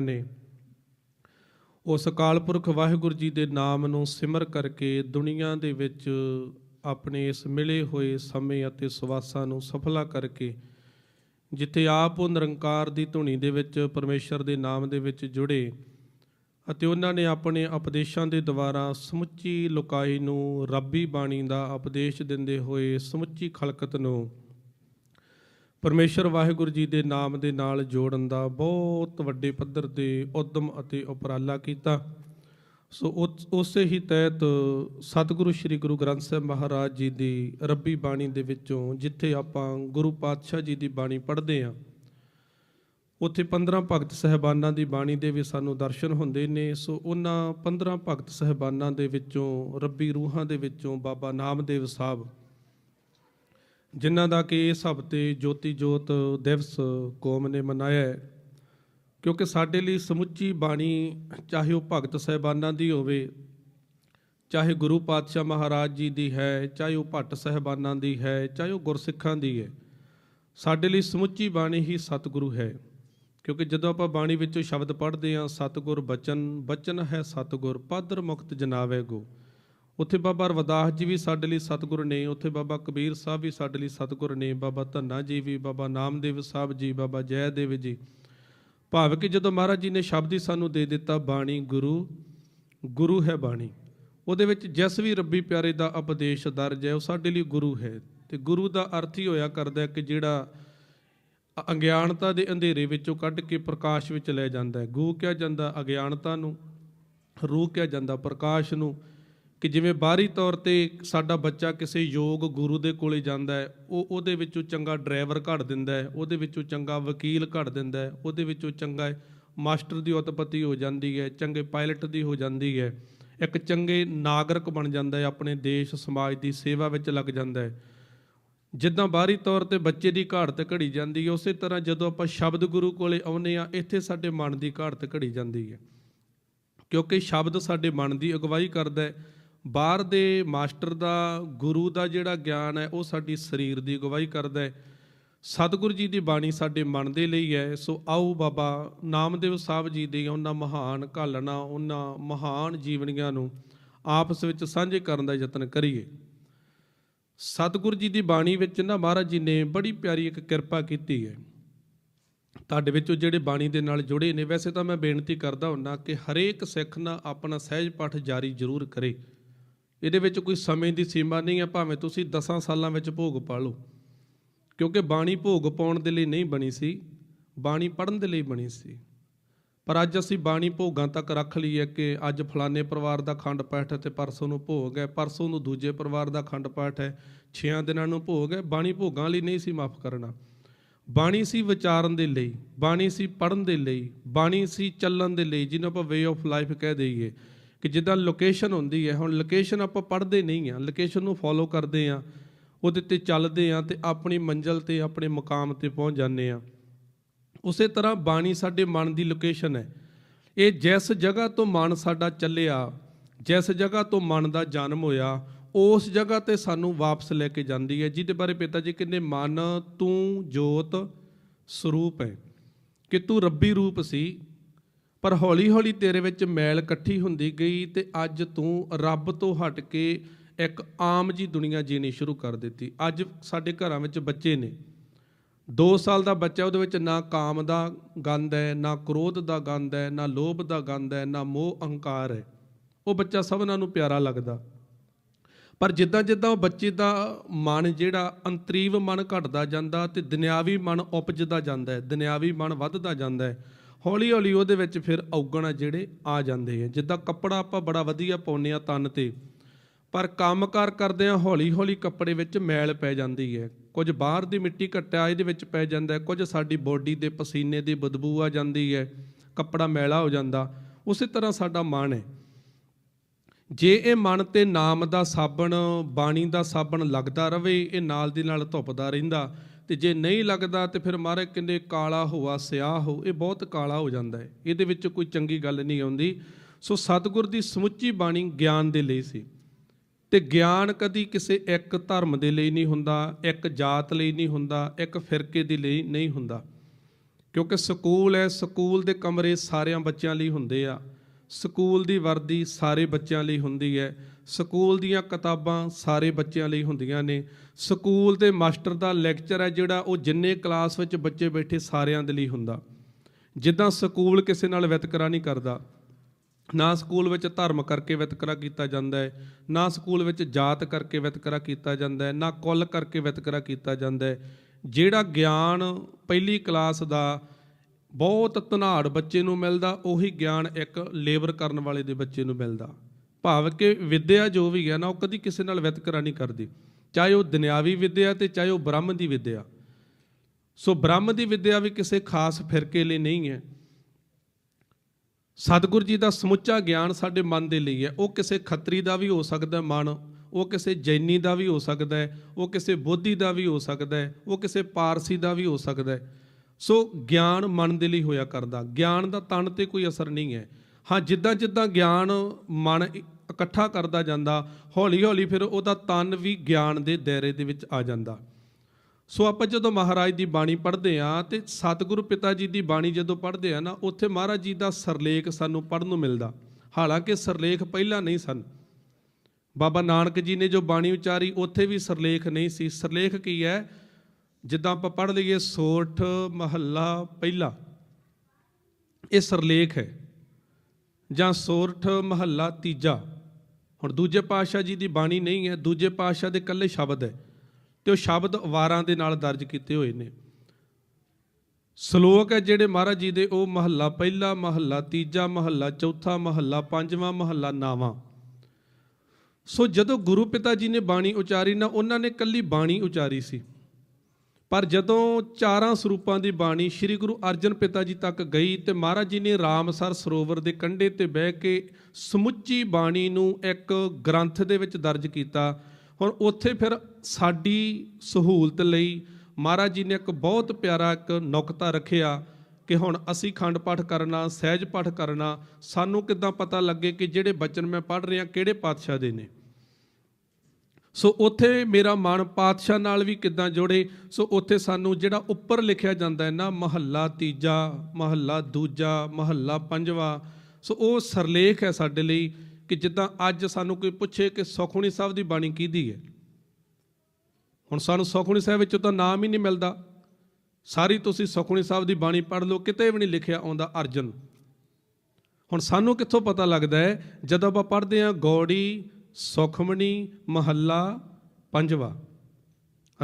ਨੇ, ਉਸ ਅਕਾਲ ਪੁਰਖ ਵਾਹਿਗੁਰੂ ਜੀ ਦੇ ਨਾਮ ਨੂੰ ਸਿਮਰ ਕਰਕੇ ਦੁਨੀਆ ਦੇ ਵਿੱਚ ਆਪਣੇ ਇਸ ਮਿਲੇ ਹੋਏ ਸਮੇਂ ਅਤੇ ਸਵਾਸਾਂ ਨੂੰ ਸਫਲਾ ਕਰਕੇ, ਜਿੱਥੇ ਆਪ ਉਹ ਨਿਰੰਕਾਰ ਦੀ ਧੁਨੀ ਦੇ ਵਿੱਚ ਪਰਮੇਸ਼ਰ ਦੇ ਨਾਮ ਦੇ ਵਿੱਚ ਜੁੜੇ ਅਤੇ ਉਹਨਾਂ ਨੇ ਆਪਣੇ ਉਪਦੇਸ਼ਾਂ ਦੇ ਦੁਆਰਾ ਸਮੁੱਚੀ ਲੋਕਾਈ ਨੂੰ ਰੱਬੀ ਬਾਣੀ ਦਾ ਉਪਦੇਸ਼ ਦਿੰਦੇ ਹੋਏ ਸਮੁੱਚੀ ਖਲਕਤ ਨੂੰ ਪਰਮੇਸ਼ਰ ਵਾਹਿਗੁਰੂ ਜੀ ਦੇ ਨਾਮ ਦੇ ਨਾਲ ਜੋੜਨ ਦਾ ਬਹੁਤ ਵੱਡੇ ਪੱਧਰ ਤੇ ਉਦਮ ਅਤੇ ਉਪਰਾਲਾ ਕੀਤਾ। ਸੋ ਉਸ- ਉਸੇ ਹੀ ਤਹਿਤ ਸਤਿਗੁਰੂ ਸ੍ਰੀ ਗੁਰੂ ਗ੍ਰੰਥ ਸਾਹਿਬ ਮਹਾਰਾਜ ਜੀ ਦੀ ਰੱਬੀ ਬਾਣੀ ਦੇ ਵਿੱਚੋਂ ਜਿੱਥੇ ਆਪਾਂ ਗੁਰੂ ਪਾਤਸ਼ਾਹ ਜੀ ਦੀ ਬਾਣੀ ਪੜ੍ਹਦੇ ਹਾਂ, ਉੱਥੇ 15 ਭਗਤ ਸਹਿਬਾਨਾਂ ਦੀ ਬਾਣੀ ਦੇ ਵੀ ਸਾਨੂੰ ਦਰਸ਼ਨ ਹੁੰਦੇ ਨੇ। ਸੋ ਉਹਨਾਂ 15 ਭਗਤ ਸਹਿਬਾਨਾਂ ਦੇ ਵਿੱਚੋਂ, ਰੱਬੀ ਰੂਹਾਂ ਦੇ ਵਿੱਚੋਂ ਬਾਬਾ ਨਾਮਦੇਵ ਸਾਹਿਬ ਜਿਨ੍ਹਾਂ ਦਾ ਕਿ ਇਸ ਹਫ਼ਤੇ ਜੋਤੀ ਜੋਤ ਦਿਵਸ ਕੌਮ ਨੇ ਮਨਾਇਆ ਕਿਉਂਕਿ ਸਾਡੇ ਲਈ ਸਮੁੱਚੀ ਬਾਣੀ ਚਾਹੇ ਉਹ ਭਗਤ ਸਹਿਬਾਨਾਂ ਦੀ ਹੋਵੇ, ਚਾਹੇ ਗੁਰੂ ਪਾਤਸ਼ਾਹ ਮਹਾਰਾਜ ਜੀ ਦੀ ਹੈ, ਚਾਹੇ ਉਹ ਭੱਟ ਸਹਿਬਾਨਾਂ ਦੀ ਹੈ, ਚਾਹੇ ਉਹ ਗੁਰਸਿੱਖਾਂ ਦੀ ਹੈ, ਸਾਡੇ ਲਈ ਸਮੁੱਚੀ ਬਾਣੀ ਹੀ ਸਤਿਗੁਰੂ ਹੈ, ਕਿਉਂਕਿ ਜਦੋਂ ਆਪਾਂ ਬਾਣੀ ਵਿੱਚੋਂ ਸ਼ਬਦ ਪੜ੍ਹਦੇ ਹਾਂ, ਸਤਿਗੁਰ ਬਚਨ ਬਚਨ ਹੈ ਸਤਿਗੁਰ, ਪਾਦਰ ਮੁਕਤ ਜਨਾਵੇ ਗੋ। ਉੱਥੇ ਬਾਬਾ ਰਵਦਾਸ ਜੀ ਵੀ ਸਾਡੇ ਲਈ ਸਤਿਗੁਰ ਨੇ, ਉੱਥੇ ਬਾਬਾ ਕਬੀਰ ਸਾਹਿਬ ਵੀ ਸਾਡੇ ਲਈ ਸਤਿਗੁਰ ਨੇ, ਬਾਬਾ ਧੰਨਾ ਜੀ ਵੀ, ਬਾਬਾ ਨਾਮਦੇਵ ਸਾਹਿਬ ਜੀ, ਬਾਬਾ ਜੈਦੇਵ ਜੀ। ਭਾਵ ਕਿ ਜਦੋਂ ਮਹਾਰਾਜ ਜੀ ਨੇ ਸ਼ਬਦ ਹੀ ਸਾਨੂੰ ਦੇ ਦਿੱਤਾ, ਬਾਣੀ ਗੁਰੂ ਗੁਰੂ ਹੈ ਬਾਣੀ। ਉਹਦੇ ਵਿੱਚ ਜਿਸ ਵੀ ਰੱਬੀ ਪਿਆਰੇ ਦਾ ਉਪਦੇਸ਼ ਦਰਜ ਹੈ, ਉਹ ਸਾਡੇ ਲਈ ਗੁਰੂ ਹੈ। ਤੇ ਗੁਰੂ ਦਾ ਅਰਥ ਹੀ ਹੋਇਆ ਕਰਦਾ ਕਿ ਜਿਹੜਾ ਅਗਿਆਨਤਾ ਦੇ ਅੰਧੇਰੇ ਵਿੱਚੋਂ ਕੱਢ ਕੇ ਪ੍ਰਕਾਸ਼ ਵਿੱਚ ਲੈ ਜਾਂਦਾ ਹੈ। ਗੂ ਕਿਹਾ ਜਾਂਦਾ ਅਗਿਆਨਤਾ ਨੂੰ, ਰੂਹ ਕਿਹਾ ਜਾਂਦਾ ਪ੍ਰਕਾਸ਼ ਨੂੰ। ਕਿ ਜਿਵੇਂ ਬਾਹਰੀ ਤੌਰ ਤੇ ਸਾਡਾ ਬੱਚਾ ਕਿਸੇ ਯੋਗ ਗੁਰੂ ਦੇ ਕੋਲੇ ਜਾਂਦਾ ਹੈ, ਉਹ ਉਹਦੇ ਵਿੱਚੋਂ ਚੰਗਾ ਡਰਾਈਵਰ ਕੱਢ ਦਿੰਦਾ ਹੈ, ਉਹਦੇ ਵਿੱਚੋਂ ਚੰਗਾ ਵਕੀਲ ਕੱਢ ਦਿੰਦਾ ਹੈ, ਉਹਦੇ ਵਿੱਚੋਂ ਚੰਗਾ ਮਾਸਟਰ ਦੀ ਉਤਪਤੀ ਹੋ ਜਾਂਦੀ ਹੈ, ਚੰਗੇ ਪਾਇਲਟ ਦੀ ਹੋ ਜਾਂਦੀ ਹੈ, ਇੱਕ ਚੰਗੇ ਨਾਗਰਿਕ ਬਣ ਜਾਂਦਾ ਹੈ, ਆਪਣੇ ਦੇਸ਼, ਸਮਾਜ ਦੀ ਸੇਵਾ ਵਿੱਚ ਲੱਗ ਜਾਂਦਾ ਹੈ। ਜਿੱਦਾਂ ਬਾਹਰੀ ਤੌਰ ਤੇ ਬੱਚੇ ਦੀ ਘਾੜਤ ਘੜੀ ਜਾਂਦੀ ਹੈ, ਉਸੇ ਤਰ੍ਹਾਂ ਜਦੋਂ ਆਪਾਂ ਸ਼ਬਦ ਗੁਰੂ ਕੋਲੇ ਆਉਨੇ ਆ ਇੱਥੇ ਸਾਡੇ ਮਨ ਦੀ ਘਾੜਤ ਘੜੀ ਜਾਂਦੀ ਹੈ। ਕਿਉਂਕਿ ਸ਼ਬਦ ਸਾਡੇ ਮਨ ਦੀ ਅਗਵਾਈ ਕਰਦਾ ਹੈ ਬਾਹਰ ਦੇ ਮਾਸਟਰ ਦਾ, ਗੁਰੂ ਦਾ ਜਿਹੜਾ ਗਿਆਨ ਹੈ, ਉਹ ਸਾਡੀ ਸਰੀਰ ਦੀ ਅਗਵਾਈ ਕਰਦਾ ਹੈ। ਸਤਿਗੁਰੂ ਜੀ ਦੀ ਬਾਣੀ ਸਾਡੇ ਮਨ ਦੇ ਲਈ ਹੈ। ਸੋ ਆਓ ਬਾਬਾ ਨਾਮਦੇਵ ਸਾਹਿਬ ਜੀ ਦੀ ਉਹਨਾਂ ਮਹਾਨ ਘਾਲਣਾ, ਉਹਨਾਂ ਮਹਾਨ ਜੀਵਨੀਆਂ ਨੂੰ ਆਪਸ ਵਿੱਚ ਸਾਂਝੇ ਕਰਨ ਦਾ ਯਤਨ ਕਰੀਏ। ਸਤਿਗੁਰੂ ਜੀ ਦੀ ਬਾਣੀ ਵਿੱਚ ਨਾ ਮਹਾਰਾਜ ਜੀ ਨੇ ਬੜੀ ਪਿਆਰੀ ਇੱਕ ਕਿਰਪਾ ਕੀਤੀ ਹੈ। ਤੁਹਾਡੇ ਵਿੱਚੋਂ ਜਿਹੜੇ ਬਾਣੀ ਦੇ ਨਾਲ ਜੁੜੇ ਨੇ, ਵੈਸੇ ਤਾਂ ਮੈਂ ਬੇਨਤੀ ਕਰਦਾ ਹੁੰਨਾ ਕਿ ਹਰੇਕ ਸਿੱਖ ਨਾ ਆਪਣਾ ਸਹਿਜ ਪਾਠ ਜਾਰੀ ਜ਼ਰੂਰ ਕਰੇ। ਇਹਦੇ ਵਿੱਚ ਕੋਈ ਸਮੇਂ ਦੀ ਸੀਮਾ ਨਹੀਂ ਹੈ ਭਾਵੇਂ ਤੁਸੀਂ 10 ਸਾਲਾਂ ਵਿੱਚ ਭੋਗ ਪਾ ਲਓ। ਕਿਉਂਕਿ ਬਾਣੀ ਭੋਗ ਪਾਉਣ ਦੇ ਲਈ ਨਹੀਂ ਬਣੀ ਸੀ, ਬਾਣੀ ਪੜ੍ਹਨ ਦੇ ਲਈ ਬਣੀ ਸੀ। ਪਰ ਅੱਜ ਅਸੀਂ ਬਾਣੀ ਭੋਗਾਂ ਤੱਕ ਰੱਖ ਲਈ ਹੈ ਕਿ ਅੱਜ ਫਲਾਣੇ ਪਰਿਵਾਰ ਦਾ ਖੰਡ ਪਾਠ ਹੈ ਤੇ ਪਰਸੋਂ ਨੂੰ ਭੋਗ ਹੈ, ਪਰਸੋਂ ਨੂੰ ਦੂਜੇ ਪਰਿਵਾਰ ਦਾ ਖੰਡ ਪਾਠ ਹੈ 6 ਦਿਨਾਂ ਨੂੰ ਭੋਗ ਹੈ, ਬਾਣੀ ਭੋਗਾਂ ਲਈ ਨਹੀਂ ਸੀ ਮਾਫ ਕਰਨਾ। ਬਾਣੀ ਸੀ ਵਿਚਾਰਨ ਦੇ ਲਈ, ਬਾਣੀ ਸੀ ਪੜਨ ਦੇ ਲਈ, ਬਾਣੀ ਸੀ ਚੱਲਣ ਦੇ ਲਈ, ਜਿਹਨੂੰ ਆਪਾਂ ਵੇ ਆਫ ਲਾਈਫ ਕਹਿ ਦਈਏ। ਕਿ ਜਿੱਦਾਂ ਲੋਕੇਸ਼ਨ ਹੁੰਦੀ ਹੈ, ਹੁਣ ਲੋਕੇਸ਼ਨ ਆਪਾਂ ਪੜ੍ਹਦੇ ਨਹੀਂ ਆ ਲੋਕੇਸ਼ਨ ਨੂੰ ਫੋਲੋ ਕਰਦੇ ਆ ਉਹਦੇ ਤੇ ਚੱਲਦੇ ਆ ਤੇ ਆਪਣੀ ਮੰਜ਼ਲ ਤੇ, ਆਪਣੇ ਮੁਕਾਮ ਤੇ ਪਹੁੰਚ ਜਾਂਦੇ ਆ ਉਸੇ ਤਰ੍ਹਾਂ ਬਾਣੀ ਸਾਡੇ ਮਨ ਦੀ ਲੋਕੇਸ਼ਨ ਹੈ। ਇਹ ਜਿਸ ਜਗ੍ਹਾ ਤੋਂ ਮਨ ਸਾਡਾ ਚੱਲਿਆ, ਜਿਸ ਜਗ੍ਹਾ ਤੋਂ ਮਨ ਦਾ ਜਨਮ ਹੋਇਆ, ਉਸ ਜਗ੍ਹਾ ਤੇ ਸਾਨੂੰ ਵਾਪਸ ਲੈ ਕੇ ਜਾਂਦੀ ਹੈ। ਜਿਹਦੇ ਬਾਰੇ ਪਿਤਾ ਜੀ ਕਹਿੰਦੇ, ਮਨ ਤੂੰ ਜੋਤ ਸਰੂਪ ਹੈ। ਕਿ ਤੂੰ ਰੱਬੀ ਰੂਪ ਸੀ ਪਰ ਹੌਲੀ ਹੌਲੀ ਤੇਰੇ ਵਿੱਚ ਮੈਲ ਇਕੱਠੀ ਹੁੰਦੀ ਗਈ ਤੇ ਅੱਜ ਤੂੰ ਰੱਬ ਤੋਂ ਹਟ ਕੇ ਇੱਕ ਆਮ ਜੀ ਦੁਨੀਆ ਜੀਣੀ ਸ਼ੁਰੂ ਕਰ ਦਿੱਤੀ। ਅੱਜ ਸਾਡੇ ਘਰਾਂ ਵਿੱਚ ਬੱਚੇ ਨੇ। 2 ਸਾਲ ਦਾ ਬੱਚਾ ਉਹਦੇ ਵਿੱਚ ਨਾ ਕਾਮ ਦਾ ਗੰਧ ਹੈ, ਨਾ ਕ੍ਰੋਧ ਦਾ ਗੰਧ ਹੈ, ਨਾ ਲੋਭ ਦਾ ਗੰਦ ਹੈ, ਨਾ ਮੋਹ ਅਹੰਕਾਰ ਹੈ। ਉਹ ਬੱਚਾ ਸਭਨਾਂ ਨੂੰ ਪਿਆਰਾ ਲੱਗਦਾ। ਪਰ ਜਿੱਦਾਂ ਜਿੱਦਾਂ ਉਹ ਬੱਚੇ ਦਾ ਮਨ ਜਿਹੜਾ ਅੰਤਰੀਵ ਮਨ ਘਟਦਾ ਜਾਂਦਾ ਤੇ ਦੁਨਿਆਵੀ ਮਨ ਉਪਜਦਾ ਜਾਂਦਾ ਹੈ, ਦੁਨਿਆਵੀ ਮਨ ਵੱਧਦਾ ਜਾਂਦਾ ਹੈ ਹੌਲੀ ਹੌਲੀ ਉਹਦੇ ਵਿੱਚ ਫਿਰ ਔਗਣ ਆ ਜਿਹੜੇ ਆ ਜਾਂਦੇ ਆ। ਜਿੱਦਾਂ ਕੱਪੜਾ ਆਪਾਂ ਬੜਾ ਵਧੀਆ ਪਾਉਂਦੇ ਆ ਤਨ ਤੇ, ਪਰ ਕੰਮਕਾਰ ਕਰਦੇ ਆ ਹੌਲੀ ਹੌਲੀ ਕੱਪੜੇ ਵਿੱਚ ਮੈਲ ਪੈ ਜਾਂਦੀ ਹੈ। ਕੁਝ ਬਾਹਰ ਦੀ ਮਿੱਟੀ ਘਟਿਆ ਇਹਦੇ ਵਿੱਚ ਪੈ ਜਾਂਦਾ ਕੁਝ ਸਾਡੀ ਬੋਡੀ ਦੇ ਪਸੀਨੇ ਦੀ ਬਦਬੂ ਆ ਜਾਂਦੀ ਹੈ, ਕੱਪੜਾ ਮੈਲਾ ਹੋ ਜਾਂਦਾ। ਉਸੇ ਤਰ੍ਹਾਂ ਸਾਡਾ ਮਨ ਹੈ। ਜੇ ਇਹ ਮਨ ਤੇ ਨਾਮ ਦਾ ਸਾਬਣ, ਬਾਣੀ ਦਾ ਸਾਬਣ ਲੱਗਦਾ ਰਵੇ ਇਹ ਨਾਲ ਦੀ ਨਾਲ ਧੁੱਪਦਾ ਰਹਿੰਦਾ। ਤੇ ਜੇ ਨਹੀਂ ਲੱਗਦਾ ਤੇ ਫਿਰ ਮਹਾਰਾਜ ਕਹਿੰਦੇ ਕਾਲਾ ਹੋਆ, ਸਿਆਹ ਹੋ, ਇਹ ਬਹੁਤ ਕਾਲਾ ਹੋ ਜਾਂਦਾ ਹੈ। ਇਹਦੇ ਵਿੱਚ ਕੋਈ ਚੰਗੀ ਗੱਲ ਨਹੀਂ ਆਉਂਦੀ। ਸੋ ਸਤਿਗੁਰ ਦੀ ਸਮੁੱਚੀ ਬਾਣੀ ਗਿਆਨ ਦੇ ਲਈ ਸੀ। ਤੇ ਗਿਆਨ ਕਦੀ ਕਿਸੇ ਇੱਕ ਧਰਮ ਦੇ ਲਈ ਨਹੀਂ ਹੁੰਦਾ, ਇੱਕ ਜਾਤ ਲਈ ਨਹੀਂ ਹੁੰਦਾ, ਇੱਕ ਫਿਰਕੇ ਦੇ ਲਈ ਨਹੀਂ ਹੁੰਦਾ। ਕਿਉਂਕਿ ਸਕੂਲ ਹੈ, ਸਕੂਲ ਦੇ ਕਮਰੇ ਸਾਰਿਆਂ ਬੱਚਿਆਂ ਲਈ ਹੁੰਦੇ ਆ। ਸਕੂਲ ਦੀ ਵਰਦੀ ਸਾਰੇ ਬੱਚਿਆਂ ਲਈ ਹੁੰਦੀ ਹੈ। ਸਕੂਲ ਦੀਆਂ ਕਿਤਾਬਾਂ ਸਾਰੇ ਬੱਚਿਆਂ ਲਈ ਹੁੰਦੀਆਂ ਨੇ। ਸਕੂਲ ਦੇ ਮਾਸਟਰ ਦਾ ਲੈਕਚਰ ਹੈ ਜਿਹੜਾ ਉਹ ਜਿੰਨੇ ਕਲਾਸ ਵਿੱਚ ਬੱਚੇ ਬੈਠੇ ਸਾਰਿਆਂ ਦੇ ਲਈ ਹੁੰਦਾ। ਜਿੱਦਾਂ ਸਕੂਲ ਕਿਸੇ ਨਾਲ ਵਿਤਕਰਾ ਨਹੀਂ ਕਰਦਾ। ਨਾ ਸਕੂਲ ਵਿੱਚ ਧਰਮ ਕਰਕੇ ਵਿਤਕਰਾ ਕੀਤਾ ਜਾਂਦਾ ਹੈ, ਨਾ ਸਕੂਲ ਵਿੱਚ ਜਾਤ ਕਰਕੇ ਵਿਤਕਰਾ ਕੀਤਾ ਜਾਂਦਾ ਹੈ, ਨਾ ਕੁੱਲ ਕਰਕੇ ਵਿਤਕਰਾ ਕੀਤਾ ਜਾਂਦਾ ਹੈ। ਜਿਹੜਾ ਗਿਆਨ ਪਹਿਲੀ ਕਲਾਸ ਦਾ ਬਹੁਤ ਧਨਾੜ ਬੱਚੇ ਨੂੰ ਮਿਲਦਾ, ਉਹੀ ਗਿਆਨ ਇੱਕ ਲੇਬਰ ਕਰਨ ਵਾਲੇ ਦੇ ਬੱਚੇ ਨੂੰ ਮਿਲਦਾ। ਭਾਵ ਕਿ ਵਿਦਿਆ ਜੋ ਵੀ ਹੈ ਨਾ, ਉਹ ਕਦੀ ਕਿਸੇ ਨਾਲ ਵਿਤਕਰਾ ਨਹੀਂ ਕਰਦੀ। ਚਾਹੇ ਉਹ ਦੁਨਿਆਵੀ ਵਿਦਿਆ ਤੇ ਚਾਹੇ ਉਹ ਬ੍ਰਹਮ ਦੀ ਵਿਦਿਆ। ਸੋ ਬ੍ਰਹਮ ਦੀ ਵਿਦਿਆ ਵੀ ਕਿਸੇ ਖਾਸ ਫਿਰਕੇ ਲਈ ਨਹੀਂ ਹੈ। ਸਤਿਗੁਰ ਜੀ ਦਾ ਸਮੁੱਚਾ ਗਿਆਨ ਸਾਡੇ ਮਨ ਦੇ ਲਈ ਹੈ। ਉਹ ਕਿਸੇ ਖੱਤਰੀ ਦਾ ਵੀ ਹੋ ਸਕਦਾ ਮਨ, ਉਹ ਕਿਸੇ ਜੈਨੀ ਦਾ ਵੀ ਹੋ ਸਕਦਾ ਹੈ, ਉਹ ਕਿਸੇ ਬੋਧੀ ਦਾ ਵੀ ਹੋ ਸਕਦਾ ਹੈ, ਉਹ ਕਿਸੇ ਪਾਰਸੀ ਦਾ ਵੀ ਹੋ ਸਕਦਾ ਹੈ। ਸੋ ਗਿਆਨ ਮਨ ਦੇ ਲਈ ਹੋਇਆ ਕਰਦਾ। ਗਿਆਨ ਦਾ ਤਨ ਤੇ ਕੋਈ ਅਸਰ ਨਹੀਂ ਹੈ। ਹਾਂ ਜਿੱਦਾਂ ਜਿੱਦਾਂ ਗਿਆਨ ਮਨ ਇਕੱਠਾ ਕਰਦਾ ਜਾਂਦਾ ਹੌਲੀ ਹੌਲੀ ਫਿਰ ਉਹਦਾ ਤਨ ਵੀ ਗਿਆਨ ਦੇ ਦਾਇਰੇ ਦੇ ਵਿੱਚ ਆ ਜਾਂਦਾ। ਸੋ ਆਪਾਂ ਜਦੋਂ ਮਹਾਰਾਜ ਦੀ ਬਾਣੀ ਪੜ੍ਹਦੇ ਆ ਤੇ ਸਤਿਗੁਰੂ ਪਿਤਾ ਜੀ ਦੀ ਬਾਣੀ ਜਦੋਂ ਪੜ੍ਹਦੇ ਆ ਨਾ, ਉੱਥੇ ਮਹਾਰਾਜ ਜੀ ਦਾ ਸਰਲੇਖ ਸਾਨੂੰ ਪੜ੍ਹਨ ਨੂੰ ਮਿਲਦਾ। ਹਾਲਾਂਕਿ ਸਰਲੇਖ ਪਹਿਲਾਂ ਨਹੀਂ ਸਨ। ਬਾਬਾ ਨਾਨਕ ਜੀ ਨੇ ਜੋ ਬਾਣੀ ਉਚਾਰੀ, ਉੱਥੇ ਵੀ ਸਰਲੇਖ ਨਹੀਂ ਸੀ। ਸਰਲੇਖ ਕੀ ਹੈ? ਜਿੱਦਾਂ ਆਪਾਂ ਪੜ੍ਹ ਲਈਏ, ਸੋਠ ਮਹੱਲਾ ਪਹਿਲਾ। ਇਹ ਸਰਲੇਖ ਹੈ। ਜਾਂ ਸੋਰਠ ਮਹੱਲਾ ਤੀਜਾ। ਹੁਣ ਦੂਜੇ ਪਾਤਸ਼ਾਹ ਜੀ ਦੀ ਬਾਣੀ ਨਹੀਂ ਹੈ, ਦੂਜੇ ਪਾਤਸ਼ਾਹ ਦੇ ਇਕੱਲੇ ਸ਼ਬਦ ਹੈ ਤੇ ਉਹ ਸ਼ਬਦ ਵਾਰਾਂ ਦੇ ਨਾਲ ਦਰਜ ਕੀਤੇ ਹੋਏ ਨੇ। ਸ਼ਲੋਕ ਹੈ ਜਿਹੜੇ ਮਹਾਰਾਜ ਜੀ ਦੇ, ਉਹ ਮਹੱਲਾ ਪਹਿਲਾ, ਮਹੱਲਾ ਤੀਜਾ, ਮਹੱਲਾ ਚੌਥਾ, ਮਹੱਲਾ ਪੰਜਵਾਂ, ਮਹੱਲਾ ਨਾਵਾਂ। ਸੋ ਜਦੋਂ ਗੁਰੂ ਪਿਤਾ ਜੀ ਨੇ ਬਾਣੀ ਉਚਾਰੀ, ਨਾ ਉਹਨਾਂ ਨੇ ਕੱਲੀ ਬਾਣੀ ਉਚਾਰੀ ਸੀ। ਪਰ ਜਦੋਂ ਚਾਰਾਂ ਸਰੂਪਾਂ ਦੀ ਬਾਣੀ ਸ੍ਰੀ ਗੁਰੂ ਅਰਜਨ ਪਿਤਾ ਜੀ ਤੱਕ ਗਈ ਤੇ ਮਹਾਰਾਜ ਜੀ ਨੇ ਰਾਮਸਰ ਸਰੋਵਰ ਦੇ ਕੰਢੇ ਤੇ ਬਹਿ ਕੇ ਸਮੁੱਚੀ ਬਾਣੀ ਨੂੰ ਇੱਕ ਗ੍ਰੰਥ ਦੇ ਵਿੱਚ ਦਰਜ ਕੀਤਾ, ਹੁਣ ਉੱਥੇ ਫਿਰ ਸਾਡੀ ਸਹੂਲਤ ਲਈ ਮਹਾਰਾਜ ਜੀ ਨੇ ਇੱਕ ਬਹੁਤ ਪਿਆਰਾ ਇੱਕ ਨੁਕਤਾ ਰੱਖਿਆ ਕਿ ਹੁਣ ਅਸੀਂ ਖੰਡ ਪਾਠ ਕਰਨਾ, ਸਹਿਜ ਪਾਠ ਕਰਨਾ, ਸਾਨੂੰ ਕਿੱਦਾਂ ਪਤਾ ਲੱਗੇ ਕਿ ਜਿਹੜੇ ਬਚਨ ਮੈਂ ਪੜ੍ਹ ਰਿਹਾ, ਕਿਹੜੇ ਪਾਤਸ਼ਾਹ ਦੇ ਨੇ। ਸੋ ਉੱਥੇ ਮੇਰਾ ਮਨ ਪਾਤਸ਼ਾਹ ਨਾਲ ਵੀ ਕਿੱਦਾਂ ਜੋੜੇ, ਸੋ ਉੱਥੇ ਸਾਨੂੰ ਜਿਹੜਾ ਉੱਪਰ ਲਿਖਿਆ ਜਾਂਦਾ ਹੈ ਨਾ, ਮਹੱਲਾ ਤੀਜਾ, ਮਹੱਲਾ ਦੂਜਾ, ਮਹੱਲਾ ਪੰਜਵਾ, ਸੋ ਉਹ ਸਰਲੇਖ ਹੈ ਸਾਡੇ ਲਈ ਕਿ ਜਿੱਦਾਂ ਅੱਜ ਸਾਨੂੰ ਕੋਈ ਪੁੱਛੇ ਕਿ ਸੁਖਮਨੀ ਸਾਹਿਬ ਦੀ ਬਾਣੀ ਕਿਹਦੀ ਹੈ। ਹੁਣ ਸਾਨੂੰ ਸੁਖਮਨੀ ਸਾਹਿਬ ਵਿੱਚੋਂ ਤਾਂ ਨਾਮ ਹੀ ਨਹੀਂ ਮਿਲਦਾ। ਸਾਰੀ ਤੁਸੀਂ ਸੁਖਮਨੀ ਸਾਹਿਬ ਦੀ ਬਾਣੀ ਪੜ੍ਹ ਲਓ, ਕਿਤੇ ਵੀ ਨਹੀਂ ਲਿਖਿਆ ਆਉਂਦਾ ਅਰਜਨ। ਹੁਣ ਸਾਨੂੰ ਕਿੱਥੋਂ ਪਤਾ ਲੱਗਦਾ ਹੈ? ਜਦੋਂ ਆਪਾਂ ਪੜ੍ਹਦੇ ਹਾਂ, ਗੌੜੀ ਸੁਖਮਣੀ ਮਹੱਲਾ ਪੰਜਵਾ।